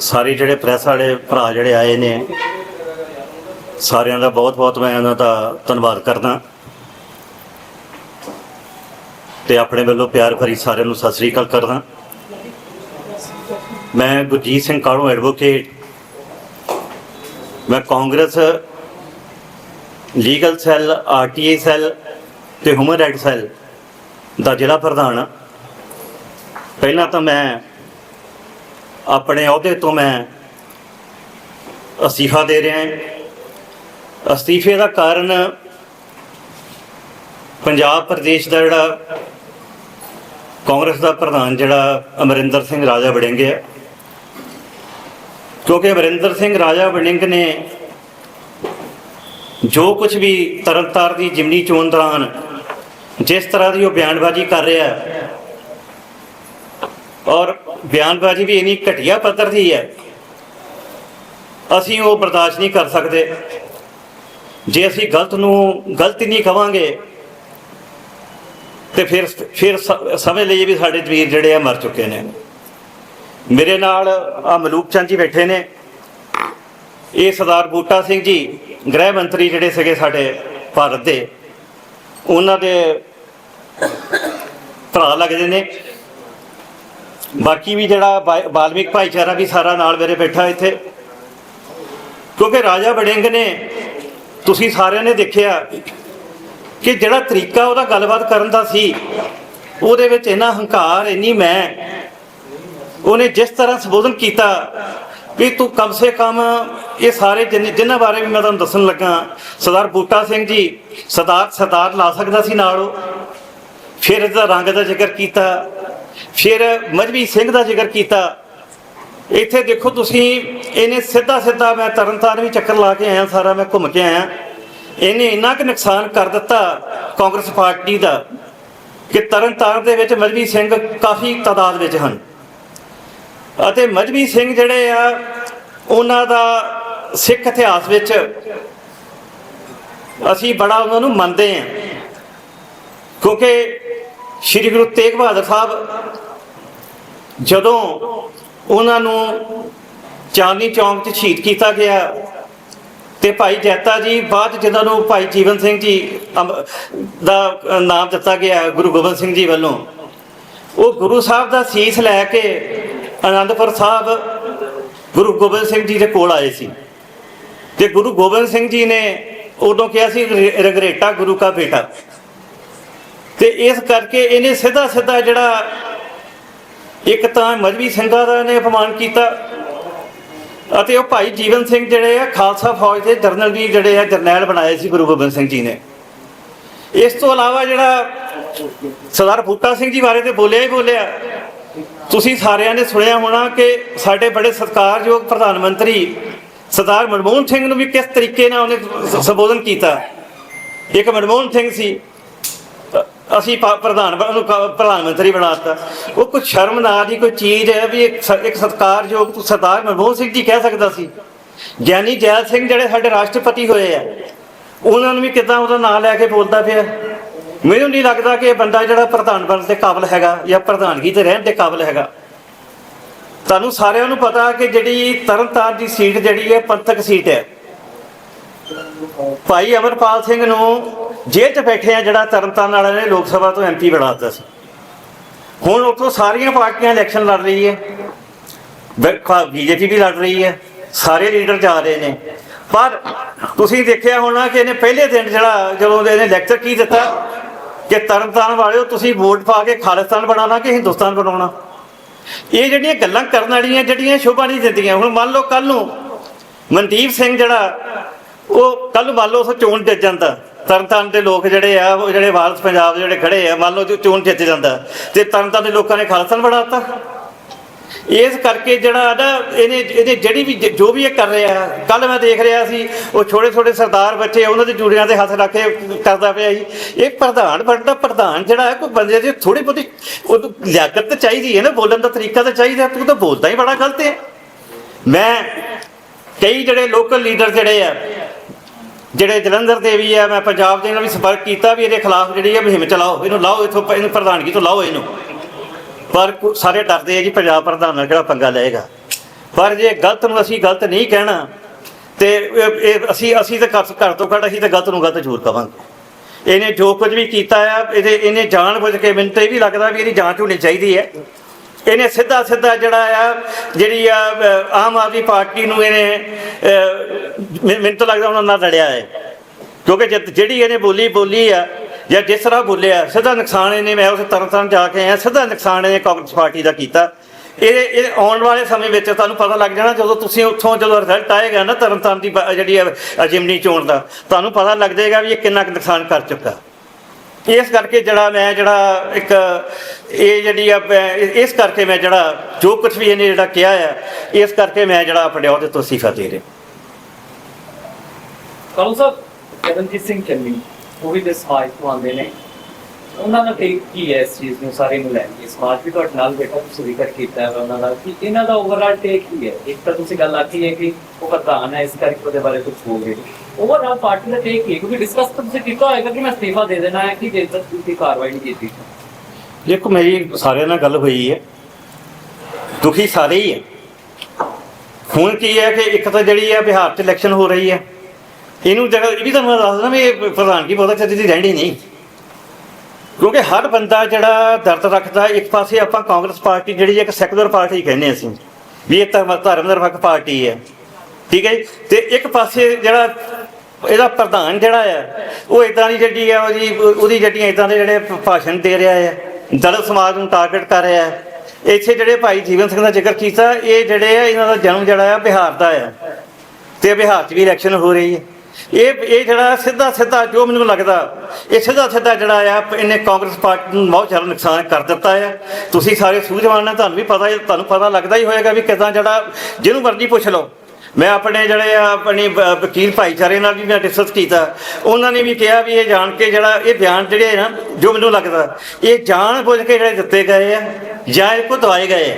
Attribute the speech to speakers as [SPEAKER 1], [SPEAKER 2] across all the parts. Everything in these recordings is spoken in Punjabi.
[SPEAKER 1] ਸਾਰੇ ਜਿਹੜੇ ਪ੍ਰੈਸ ਵਾਲੇ ਭਰਾ ਜਿਹੜੇ ਆਏ ਨੇ, ਸਾਰਿਆਂ ਦਾ ਬਹੁਤ-ਬਹੁਤ ਮੈਂ ਉਹਨਾਂ ਦਾ ਧੰਨਵਾਦ ਕਰਦਾ ਤੇ ਆਪਣੇ ਵੱਲੋਂ ਪਿਆਰ ਭਰੀ ਸਾਰਿਆਂ ਨੂੰ ਸਤਿ ਸ੍ਰੀ ਅਕਾਲ ਕਰਦਾ ਮੈਂ ਗੁਰਜੀਤ ਸਿੰਘ ਕਾਲੂ ਐਡਵੋਕੇਟ ਮੈਂ Congress legal cell RTI cell ਤੇ ਹਿਊਮਨ ਰਾਈਟ ਸੈੱਲ ਦਾ ਜ਼ਿਲ੍ਹਾ ਪ੍ਰਧਾਨ ਹਾਂ। ਪਹਿਲਾਂ ਤਾਂ ਮੈਂ ਆਪਣੇ ਅਹੁਦੇ ਤੋਂ ਮੈਂ ਅਸਤੀਫਾ ਦੇ ਰਿਹਾ ਹਾਂ। ਅਸਤੀਫੇ ਦਾ ਕਾਰਨ ਪੰਜਾਬ ਪ੍ਰਦੇਸ਼ ਦਾ ਜਿਹੜਾ ਕਾਂਗਰਸ ਦਾ ਪ੍ਰਧਾਨ ਜਿਹੜਾ ਅਮਰਿੰਦਰ ਸਿੰਘ ਰਾਜਾ ਵੜਿੰਗ ਹੈ। ਕਿਉਂਕਿ ਅਮਰਿੰਦਰ ਸਿੰਘ ਰਾਜਾ ਵੜਿੰਗ ਨੇ ਜੋ ਕੁਝ ਵੀ ਤਰਨਤਾਰ ਦੀ ਜਿਮਨੀ ਚੋਣ ਦੌਰਾਨ ਜਿਸ ਤਰ੍ਹਾਂ ਦੀ ਉਹ ਬਿਆਨਬਾਜ਼ੀ ਕਰ ਰਿਹਾ ਔਰ ਬਿਆਨਬਾਜ਼ੀ ਵੀ ਇਨੀ ਘਟੀਆ ਪੱਧਰ ਦੀ ਹੈ, ਅਸੀਂ ਉਹ ਬਰਦਾਸ਼ਤ ਨਹੀਂ ਕਰ ਸਕਦੇ। ਜੇ ਅਸੀਂ ਗਲਤ ਨੂੰ ਗਲਤ ਹੀ ਨਹੀਂ ਕਵਾਂਗੇ, ਤੇ ਫਿਰ ਫਿਰ ਸ- ਸਮਝ ਲਈਏ ਵੀ ਸਾਡੇ ਵੀਰ ਜਿਹੜੇ ਆ ਮਰ ਚੁੱਕੇ ਨੇ। ਮੇਰੇ ਨਾਲ ਆ ਮਲੂਕ ਚੰਦ ਜੀ ਬੈਠੇ ਨੇ। ਇਹ ਸਰਦਾਰ ਬੂਟਾ ਸਿੰਘ ਜੀ, ਗ੍ਰਹਿ ਮੰਤਰੀ ਜਿਹੜੇ ਸੀਗੇ ਸਾਡੇ ਭਾਰਤ ਦੇ, ਉਹਨਾਂ ਦੇ ਭਰਾ ਲੱਗਦੇ ਨੇ। ਬਾਕੀ ਵੀ ਜਿਹੜਾ ਬਾ- ਬਾਲਮਿਕ ਭਾਈਚਾਰਾ ਵੀ ਸਾਰਾ ਨਾਲ ਮੇਰੇ ਬੈਠਾ ਇੱਥੇ। ਕਿਉਂਕਿ ਰਾਜਾ ਵੜਿੰਗ ਨੇ, ਤੁਸੀਂ ਸਾਰਿਆਂ ਨੇ ਦੇਖਿਆ ਕਿ ਜਿਹੜਾ ਤਰੀਕਾ ਉਹਦਾ ਗੱਲਬਾਤ ਕਰਨ ਦਾ ਸੀ, ਉਹਦੇ ਵਿੱਚ ਇੰਨਾ ਹੰਕਾਰ, ਇੰਨੀ ਮੈਂ, ਉਹਨੇ ਜਿਸ ਤਰ੍ਹਾਂ ਸੰਬੋਧਨ ਕੀਤਾ ਵੀ ਤੂੰ ਕਮ ਸੇ ਕਮ ਇਹ ਸਾਰੇ ਜਿੰਨ- ਜਿਨ੍ਹਾਂ ਬਾਰੇ ਵੀ ਮੈਂ ਤੁਹਾਨੂੰ ਦੱਸਣ ਲੱਗਾ, ਸਰਦਾਰ ਬੂਟਾ ਸਿੰਘ ਜੀ, ਸਰਦਾਰ ਸਰਦਾਰ ਲਾ ਸਕਦਾ ਸੀ ਨਾਲ ਉਹ। ਫਿਰ ਇਹਦਾ ਰੰਗ ਦਾ ਜ਼ਿਕਰ ਕੀਤਾ। ਫਿਰ ਮਜਬੀ ਸਿੰਘ ਦਾ ਜ਼ਿਕਰ ਕੀਤਾ। ਇੱਥੇ ਦੇਖੋ ਤੁਸੀਂ, ਇਹਨੇ ਸਿੱਧਾ ਸਿੱਧਾ ਮੈਂ ਤਰਨਤਾਰਨ ਵੀ ਚੱਕਰ ਲਾ ਕੇ ਆਇਆ, ਸਾਰਾ ਮੈਂ ਘੁੰਮ ਕੇ ਆਇਆ। ਇਹਨੇ ਇੰਨਾ ਕੁ ਨੁਕਸਾਨ ਕਰ ਦਿੱਤਾ ਕਾਂਗਰਸ ਪਾਰਟੀ ਦਾ ਕਿ ਤਰਨਤਾਰਨ ਦੇ ਵਿੱਚ ਮਜਬੀ ਸਿੰਘ ਕਾਫੀ ਤਾਦਾਦ ਵਿੱਚ ਹਨ। ਅਤੇ ਮਜਬੀ ਸਿੰਘ ਜਿਹੜੇ ਆ, ਉਹਨਾਂ ਦਾ ਸਿੱਖ ਇਤਿਹਾਸ ਵਿੱਚ ਅਸੀਂ ਬੜਾ ਉਹਨਾਂ ਨੂੰ ਮੰਨਦੇ ਹਾਂ। ਕਿਉਂਕਿ ਸ੍ਰੀ ਗੁਰੂ ਤੇਗ ਬਹਾਦਰ ਸਾਹਿਬ ਜਦੋਂ ਉਹਨਾਂ ਨੂੰ ਚਾਂਦਨੀ ਚੌਂਕ 'ਚ ਸ਼ਹੀਦ ਕੀਤਾ ਗਿਆ ਤੇ ਭਾਈ ਜੈਤਾ ਜੀ, ਬਾਅਦ 'ਚ ਜਿਨ੍ਹਾਂ ਨੂੰ ਭਾਈ ਜੀਵਨ ਸਿੰਘ ਜੀ ਦਾ ਨਾਮ ਦਿੱਤਾ ਗਿਆ ਗੁਰੂ ਗੋਬਿੰਦ ਸਿੰਘ ਜੀ ਵੱਲੋਂ, ਉਹ ਗੁਰੂ ਸਾਹਿਬ ਦਾ ਸੀਸ ਲੈ ਕੇ ਆਨੰਦਪੁਰ ਸਾਹਿਬ ਗੁਰੂ ਗੋਬਿੰਦ ਸਿੰਘ ਜੀ ਦੇ ਕੋਲ ਆਏ ਸੀ। ਤੇ ਗੁਰੂ ਗੋਬਿੰਦ ਸਿੰਘ ਜੀ ਨੇ ਉਦੋਂ ਕਿਹਾ ਸੀ, ਰ- ਰਗਰੇਟਾ ਗੁਰੂ ਕਾ ਬੇਟਾ। ਤੇ ਇਸ ਕਰਕੇ ਇਹਨੇ ਸਿੱਧਾ ਸਿੱਧਾ ਜਿਹੜਾ ਇੱਕ ਤਾਂ ਮਜਬੀ ਸਿੰਘਾਂ ਦਾ ਨੇ ਅਪਮਾਨ ਕੀਤਾ ਅਤੇ ਉਹ ਭਾਈ ਜੀਵਨ ਸਿੰਘ ਜਿਹੜੇ ਆ, ਖਾਲਸਾ ਫੌਜ ਦੇ ਜਰਨਲ ਵੀ ਜਿਹੜੇ ਆ, ਜਰਨੈਲ ਬਣਾਏ ਸੀ ਗੁਰੂ ਗੋਬਿੰਦ ਸਿੰਘ ਜੀ ਨੇ। ਇਸ ਤੋਂ ਇਲਾਵਾ ਜਿਹੜਾ ਸਰਦਾਰ ਬੂਟਾ ਸਿੰਘ ਜੀ ਬਾਰੇ ਤੇ ਬੋਲਿਆ ਹੀ ਬੋਲਿਆ, ਤੁਸੀਂ ਸਾਰਿਆਂ ਨੇ ਸੁਣਿਆ ਹੋਣਾ ਕਿ ਸਾਡੇ ਬੜੇ ਸਤਿਕਾਰਯੋਗ ਪ੍ਰਧਾਨ ਮੰਤਰੀ ਸਰਦਾਰ ਮਨਮੋਹਨ ਸਿੰਘ ਨੂੰ ਵੀ ਕਿਸ ਤਰੀਕੇ ਨਾਲ ਉਹਨੇ ਸੰਬੋਧਨ ਕੀਤਾ। ਇੱਕ ਮਨਮੋਹਨ ਸਿੰਘ ਸੀ ਅਸੀਂ ਪ੍ਰਧਾਨ ਬ- ਉਹਨੂੰ ਕ- ਪ੍ਰਧਾਨ ਮੰਤਰੀ ਬਣਾਤਾ। ਉਹ ਕੋਈ ਸ਼ਰਮ ਨਾ ਦੀ ਕੋਈ ਚੀਜ਼ ਹੈ ਵੀ ਇੱਕ ਸ- ਸਰਦਾਰ ਮਨਮੋਹਨ ਸਿੰਘ ਜੀ ਕਹਿ ਸਕਦਾ ਸੀ। ਗਿਆਨੀ ਜੈਲ ਸਿੰਘ ਜਿਹੜੇ ਸਾਡੇ ਰਾਸ਼ਟਰਪਤੀ ਹੋਏ ਆ, ਉਹਨਾਂ ਨੂੰ ਵੀ ਕਿਦਾਂ ਉਹਦਾ ਨਾਂ ਲੈ ਕੇ ਬੋਲਦਾ ਪਿਆ? ਮੈਨੂੰ ਨਹੀਂ ਲੱਗਦਾ ਕਿ ਇਹ ਬੰਦਾ ਜਿਹੜਾ ਪ੍ਰਧਾਨ ਬਣਨ ਦੇ ਕਾਬਿਲ ਹੈਗਾ ਜਾਂ ਪ੍ਰਧਾਨਗੀ ਤੇ ਰਹਿਣ ਦੇ ਕਾਬਿਲ ਹੈਗਾ। ਤੁਹਾਨੂੰ ਸਾਰਿਆਂ ਨੂੰ ਪਤਾ ਕਿ ਜਿਹੜੀ ਤਰਨਤਾਰਨ ਦੀ ਸੀਟ ਜਿਹੜੀ ਹੈ, ਪੰਥਕ ਸੀਟ ਹੈ। ਭਾਈ ਅਮਰਪਾਲ ਸਿੰਘ ਨੂੰ ਜੇਲ੍ਹ 'ਚ ਬੈਠੇ ਆ ਜਿਹੜਾ ਤਰਨਤਾਰਨ ਵਾਲਿਆਂ ਨੇ ਲੋਕ ਸਭਾ ਤੋਂ ਐਮਪੀ ਬਣਾ ਦਿੱਤਾ ਸੀ। ਹੁਣ ਉੱਥੋਂ ਸਾਰੀਆਂ ਪਾਰਟੀਆਂ ਇਲੈਕਸ਼ਨ ਲੜ ਰਹੀ ਹੈ। ਬੀਜੇਪੀ ਵੀ ਲੜ ਰਹੀ ਹੈ। ਸਾਰੇ ਲੀਡਰ ਜਾ ਰਹੇ ਨੇ। ਪਰ ਤੁਸੀਂ ਦੇਖਿਆ ਹੋਣਾ ਕਿ ਇਹਨੇ ਪਹਿਲੇ ਦਿਨ ਜਿਹੜਾ ਜਦੋਂ ਇਹਨੇ ਲੈਕਚਰ ਕੀ ਦਿੱਤਾ? ਕਿ ਤਰਨਤਾਰਨ ਵਾਲਿਓ ਤੁਸੀਂ ਵੋਟ ਪਾ ਕੇ ਖਾਲਿਸਤਾਨ ਬਣਾਉਣਾ ਕਿ ਹਿੰਦੁਸਤਾਨ ਬਣਾਉਣਾ? ਇਹ ਜਿਹੜੀਆਂ ਗੱਲਾਂ ਕਰਨ ਵਾਲੀਆਂ, ਜਿਹੜੀਆਂ ਸ਼ੋਭਾ ਨਹੀਂ ਦਿੰਦੀਆਂ। ਹੁਣ ਮੰਨ ਲਓ ਕੱਲ ਨੂੰ ਮਨਦੀਪ ਸਿੰਘ ਜਿਹੜਾ, ਉਹ ਕੱਲ ਮੰਨ ਲਓ ਉਸ ਚੋਣ ਜਿੱਤ ਜਾਂਦਾ। ਤਰਨਤਾਰਨ ਦੇ ਲੋਕ ਜਿਹੜੇ ਆ, ਉਹ ਜਿਹੜੇ ਵਾਰਸ ਪੰਜਾਬ ਦੇ ਜਿਹੜੇ ਖੜੇ ਆ, ਮੰਨ ਲਓ ਜੋ ਚੋਣ ਜਿੱਤ ਜਾਂਦਾ। ਤੇ ਤਰਨਤਾਰਨ ਦੇ ਲੋਕਾਂ ਨੇ ਖਾਲਸਾ ਬਣਾਤਾ ਇਸ ਕਰਕੇ ਜਿਹੜਾ ਨਾ ਇਹਨੇ ਇਹਨੇ ਜਿਹੜੀ ਵੀ ਜੋ ਵੀ ਇਹ ਕਰ ਰਿਹਾ ਕੱਲ ਮੈਂ ਦੇਖ ਰਿਹਾ ਸੀ, ਉਹ ਛੋਟੇ ਛੋਟੇ ਸਰਦਾਰ ਬੱਚੇ ਉਹਨਾਂ ਦੇ ਜੂੜਿਆਂ ਤੇ ਹੱਥ ਰੱਖ ਕੇ ਕਰਦਾ ਪਿਆ ਸੀ। ਇਹ ਪ੍ਰਧਾਨ ਬਣਦਾ ਪ੍ਰਧਾਨ ਜਿਹੜਾ ਹੈ, ਕੋਈ ਬੰਦੇ ਦੀ ਥੋੜੀ ਬਹੁਤੀ, ਉਹ ਲਿਆਕਤ ਤਾਂ ਚਾਹੀਦੀ ਹੈ ਨਾ, ਬੋਲਣ ਦਾ ਤਰੀਕਾ ਤਾਂ ਚਾਹੀਦਾ, ਤੂੰ ਤਾਂ ਬੋਲਦਾ ਹੀ ਬੜਾ ਗਲਤ ਹੈ। ਮੈਂ, ਕਈ ਜਿਹੜੇ ਲੋਕਲ ਲੀਡਰ ਜਿਹੜੇ ਆ ਜਿਹੜੇ ਜਲੰਧਰ ਦੇ ਵੀ ਆ, ਮੈਂ ਪੰਜਾਬ ਦੇ ਨਾਲ ਵੀ ਸੰਪਰਕ ਕੀਤਾ ਵੀ ਇਹਦੇ ਖਿਲਾਫ ਜਿਹੜੀ ਹੈ ਮੁਹਿੰਮ ਚਲਾਓ। ਇਹਨੂੰ ਲਾਓ, ਇਥੋਂ ਇਹਨੂੰ ਪ੍ਰਧਾਨਗੀ ਤੋਂ ਲਾਓ ਇਹਨੂੰ। ਪਰ ਕੋ- ਸਾਰੇ ਡਰਦੇ ਆ ਜੀ ਪੰਜਾਬ ਪ੍ਰਧਾਨ ਨਾਲ ਕਿਹੜਾ ਪੰਗਾ ਲਏਗਾ। ਪਰ ਜੇ ਗਲਤ ਨੂੰ ਅਸੀਂ ਗਲਤ ਨਹੀਂ ਕਹਿਣਾ, ਤੇ ਇਹ- ਅਸੀਂ ਅਸੀਂ ਤਾਂ ਘਰ ਘੱਟ ਤੋਂ ਘੱਟ ਅਸੀਂ ਤਾਂ ਗਲਤ ਨੂੰ ਗਲਤ ਜ਼ਰੂਰ ਕਵਾਂਗੇ। ਇਹਨੇ ਜੋ ਕੁਝ ਵੀ ਕੀਤਾ ਆ, ਇਹਦੇ, ਇਹਨੇ ਜਾਣ ਬੁੱਝ ਕੇ ਮੈਨੂੰ ਤਾਂ ਇਹ ਵੀ ਲੱਗਦਾ ਵੀ ਇਹਦੀ ਜਾਂਚ ਹੋਣੀ ਚਾਹੀਦੀ ਹੈ। ਇਹਨੇ ਸਿੱਧਾ ਸਿੱਧਾ ਜਿਹੜਾ ਆ, ਜਿਹੜੀ ਆ ਆਮ ਆਦਮੀ ਪਾਰਟੀ ਨੂੰ ਇਹਨੇ ਮੈਨੂੰ ਤਾਂ ਲੱਗਦਾ ਉਹਨਾਂ ਨਾਲ ਲੜਿਆ ਹੈ। ਕਿਉਂਕਿ ਜਦ- ਜਿਹੜੀ ਇਹਨੇ ਬੋਲੀ ਬੋਲੀ ਆ, ਜਾਂ ਜਿਸ ਤਰ੍ਹਾਂ ਬੋਲਿਆ, ਸਿੱਧਾ ਨੁਕਸਾਨ ਇਹਨੇ, ਮੈਂ ਉਸ ਤਰਨਤਾਰਨ ਜਾ ਕੇ ਆਇਆ, ਸਿੱਧਾ ਨੁਕਸਾਨ ਇਹਨੇ ਕਾਂਗਰਸ ਪਾਰਟੀ ਦਾ ਕੀਤਾ। ਇਹ ਇਹ ਆਉਣ ਵਾਲੇ ਸਮੇਂ ਵਿੱਚ ਤੁਹਾਨੂੰ ਪਤਾ ਲੱਗ ਜਾਣਾ, ਜਦੋਂ ਤੁਸੀਂ ਉੱਥੋਂ ਜਦੋਂ ਰਿਜ਼ਲਟ ਆਏਗਾ ਨਾ ਤਰਨਤਾਰਨ ਦੀ ਬ- ਜਿਹੜੀ ਹੈ ਜਿਮਨੀ ਚੋਣ ਦਾ, ਤੁਹਾਨੂੰ ਪਤਾ ਲੱਗ ਜਾਏਗਾ ਵੀ ਇਹ ਕਿੰਨਾ ਕੁ ਨੁਕਸਾਨ ਕਰ ਚੁੱਕਾ। ਇਸ ਕਰਕੇ ਜਿਹੜਾ ਮੈਂ ਜਿਹੜਾ ਇੱਕ, ਇਹ ਜਿਹੜੀ ਆ ਇਸ ਕਰਕੇ ਮੈਂ ਜਿਹੜਾ ਜੋ ਕੁਝ ਵੀ ਇਹਨੇ ਜਿਹੜਾ ਕਿਹਾ ਆ, ਇਸ ਕਰਕੇ ਮੈਂ ਜਿਹੜਾ ਆਪਣੇ ਅਹੁਦੇ ਤੋਂ ਅਸਤੀਫਾ ਦੇ ਰਿਹਾ।
[SPEAKER 2] ਕਾਲੂ ਸਾਹਿਬ ਕਰਨਜੀਤ ਸਿੰਘ ਚੰਨੀ, ਉਹ ਵੀ ਦੇ ਸਮਾਜ ਤੋਂ ਆਉਂਦੇ ਨੇ। ਉਹਨਾਂ ਦਾ ਟੇਕ ਕੀ ਹੈ ਇਸ ਚੀਜ਼ ਨੂੰ ਸਾਰੇ ਨੂੰ ਲੈ ਕੇ? ਸਮਾਜ ਵੀ ਤੁਹਾਡੇ ਨਾਲ ਬੈਠਾ, ਤੁਸੀਂ ਜ਼ਿਕਰ ਕੀਤਾ ਹੈ ਉਹਨਾਂ ਦਾ ਕਿ ਇਹਨਾਂ ਦਾ ਓਵਰਆਲ ਟੇਕ ਕੀ ਹੈ? ਇੱਕ ਤਾਂ ਤੁਸੀਂ ਗੱਲ ਆਖੀ ਹੈ ਕਿ ਉਹ ਪ੍ਰਧਾਨ ਹੈ, ਇਸ ਕਰਕੇ ਉਹਦੇ ਬਾਰੇ ਕੁਝ ਬੋਲ ਰਹੇ ਓਵਰਆਲ ਪਾਰਟੀ ਦਾ ਟੇਕ ਕੀ ਕਿਉਂਕਿ ਡਿਸਕਸ ਤਾਂ ਤੁਸੀਂ ਕੀਤਾ ਹੋਏਗਾ ਕਿ ਮੈਂ ਅਸਤੀਫਾ ਦੇ ਦੇਣਾ ਹੈ ਕਿ ਜੇ ਤੱਕ ਦੀ ਕਾਰਵਾਈ ਨਹੀਂ ਕੀਤੀ
[SPEAKER 1] ਦੇਖੋ, ਮੇਰੀ ਸਾਰਿਆਂ ਨਾਲ ਗੱਲ ਹੋਈ ਹੈ। ਦੁਖੀ ਸਾਰੇ ਹੀ ਹੈ। ਹੁਣ ਕੀ ਹੈ ਕਿ ਇੱਕ ਤਾਂ ਜਿਹੜੀ ਹੈ ਬਿਹਾਰ 'ਚ ਇਲੈਕਸ਼ਨ ਹੋ ਰਹੀ ਹੈ। ਇਹਨੂੰ ਜਗ੍ਹਾ ਇਹ ਵੀ ਤੁਹਾਨੂੰ ਦੱਸਦਾ ਵੀ ਇਹ ਪ੍ਰਧਾਨਗੀ ਬਹੁਤਾ ਚੱਦੀ ਦੀ ਰਹਿਣੀ ਨਹੀਂ। ਕਿਉਂਕਿ ਹਰ ਬੰਦਾ ਜਿਹੜਾ ਦਰਦ ਰੱਖਦਾ, ਇੱਕ ਪਾਸੇ ਆਪਾਂ ਕਾਂਗਰਸ ਪਾਰਟੀ ਜਿਹੜੀ ਇੱਕ ਸੈਕੂਲਰ ਪਾਰਟੀ ਕਹਿੰਦੇ ਅਸੀਂ, ਵੀ ਇਹ ਧਰਮ ਧਰਮ ਨਿਰਪੱਖ ਪਾਰਟੀ ਹੈ। ਠੀਕ ਹੈ ਜੀ? ਤੇ ਇੱਕ ਪਾਸੇ ਜਿਹੜਾ ਇਹਦਾ ਪ੍ਰਧਾਨ ਜਿਹੜਾ ਆ, ਉਹ ਇਦਾਂ ਦੀ ਜਿਹੜੀ ਆ ਉਹਦੀ ਉਹਦੀ ਜਿਹੜੀਆਂ ਇਦਾਂ ਦੇ ਜਿਹੜੇ ਭਾਸ਼ਣ ਦੇ ਰਿਹਾ ਹੈ ਦਲਿਤ ਸਮਾਜ ਨੂੰ ਟਾਰਗੇਟ ਕਰ ਰਿਹਾ ਹੈ ਇੱਥੇ ਜਿਹੜੇ ਭਾਈ ਜੀਵਨ ਸਿੰਘ ਦਾ ਜ਼ਿਕਰ ਕੀਤਾ, ਇਹ ਜਿਹੜੇ ਆ, ਇਹਨਾਂ ਦਾ ਜਨਮ ਜਿਹੜਾ ਆ ਬਿਹਾਰ ਦਾ ਆ। ਤੇ ਬਿਹਾਰ 'ਚ ਵੀ ਇਲੈਕਸ਼ਨ ਹੋ ਰਹੀ ਹੈ। ਇਹ ਇਹ ਜਿਹੜਾ ਸਿੱਧਾ ਸਿੱਧਾ ਜੋ ਮੈਨੂੰ ਲੱਗਦਾ, ਇਹ ਸਿੱਧਾ ਸਿੱਧਾ ਜਿਹੜਾ ਆ, ਇਹਨੇ ਕਾਂਗਰਸ ਪਾਰਟੀ ਨੂੰ ਬਹੁਤ ਜ਼ਿਆਦਾ ਨੁਕਸਾਨ ਕਰ ਦਿੱਤਾ ਆ। ਤੁਸੀਂ ਸਾਰੇ ਸੂਝਵਾਨ ਨੇ, ਤੁਹਾਨੂੰ ਵੀ ਪਤਾ ਹੈ, ਤੁਹਾਨੂੰ ਪਤਾ ਲੱਗਦਾ ਹੀ ਹੋਏਗਾ ਵੀ ਕਿਦਾਂ ਜਿਹੜਾ, ਜਿਹਨੂੰ ਮਰਜ਼ੀ ਪੁੱਛ ਲਓ। ਮੈਂ ਆਪਣੇ ਜਿਹੜੇ ਆ, ਆਪਣੀ ਵਕੀਲ ਭਾਈਚਾਰੇ ਨਾਲ ਵੀ ਮੈਂ ਡਿਸਕਸ ਕੀਤਾ। ਉਹਨਾਂ ਨੇ ਵੀ ਕਿਹਾ ਵੀ ਇਹ ਜਾਣ ਕੇ ਜਿਹੜਾ, ਇਹ ਬਿਆਨ ਜਿਹੜੇ ਆ ਨਾ, ਜੋ ਮੈਨੂੰ ਲੱਗਦਾ, ਇਹ ਜਾਣ ਬੁੱਝ ਕੇ ਜਿਹੜੇ ਦਿੱਤੇ ਗਏ ਆ, ਜਾਂ ਇਹ ਕੋ ਦਵਾਏ ਗਏ ਆ।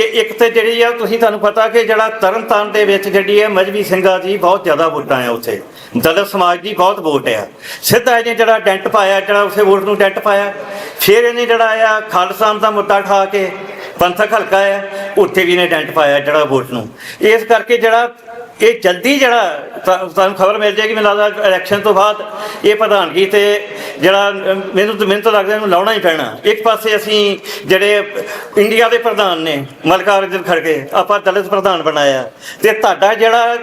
[SPEAKER 1] ਕਿ ਇੱਕ ਤੇ ਜਿਹੜੀ ਆ, ਤੁਸੀਂ ਤੁਹਾਨੂੰ ਪਤਾ ਕਿ ਜਿਹੜਾ ਤਰਨਤਾਰਨ ਦੇ ਵਿੱਚ ਜਿਹੜੀ ਹੈ ਮਜਬੀ ਸਿੰਘਾਂ ਦੀ ਬਹੁਤ ਜ਼ਿਆਦਾ ਵੋਟਾਂ ਆ ਉੱਥੇ। ਦਲਿਤ ਸਮਾਜ ਦੀ ਬਹੁਤ ਵੋਟ ਆ। ਸਿੱਧਾ ਇਹਨੇ ਜਿਹੜਾ ਡੈਂਟ ਪਾਇਆ, ਜਿਹੜਾ ਉਸੇ ਵੋਟ ਨੂੰ ਡੈਂਟ ਪਾਇਆ, ਫਿਰ ਇਹਨੇ ਜਿਹੜਾ ਆ ਖਾਲਸਾ ਦਾ ਮੁੱਦਾ ਠਾ ਕੇ ਪੰਥਕ ਹਲਕਾ ਆ, ਉੱਥੇ ਵੀ ਇਹਨੇ ਡੈਂਟ ਪਾਇਆ ਜਿਹੜਾ ਵੋਟ ਨੂੰ। ਇਸ ਕਰਕੇ ਜਿਹੜਾ ਇਹ ਜਲਦੀ ਜਿਹੜਾ ਤੁਹਾ- ਤੁਹਾਨੂੰ ਖਬਰ ਮਿਲ ਜਾਏਗੀ ਮੈਨੂੰ ਲੱਗਦਾ ਇਲੈਕਸ਼ਨ ਤੋਂ ਬਾਅਦ ਇਹ ਪ੍ਰਧਾਨਗੀ ਤੇ ਜਿਹੜਾ ਮੈਨੂੰ ਤਾਂ ਮੈਨੂੰ ਤਾਂ ਲੱਗਦਾ ਇਹਨੂੰ ਲਾਉਣਾ ਹੀ ਪੈਣਾ। ਇੱਕ ਪਾਸੇ ਅਸੀਂ ਜਿਹੜੇ ਇੰਡੀਆ ਦੇ ਪ੍ਰਧਾਨ ਨੇ ਮਲਕਾਰਜਨ ਖੜਗੇ ਆਪਾਂ ਦਲਿਤ ਪ੍ਰਧਾਨ ਬਣਾਇਆ। ਤੇ ਤੁਹਾਡਾ ਜਿਹੜਾ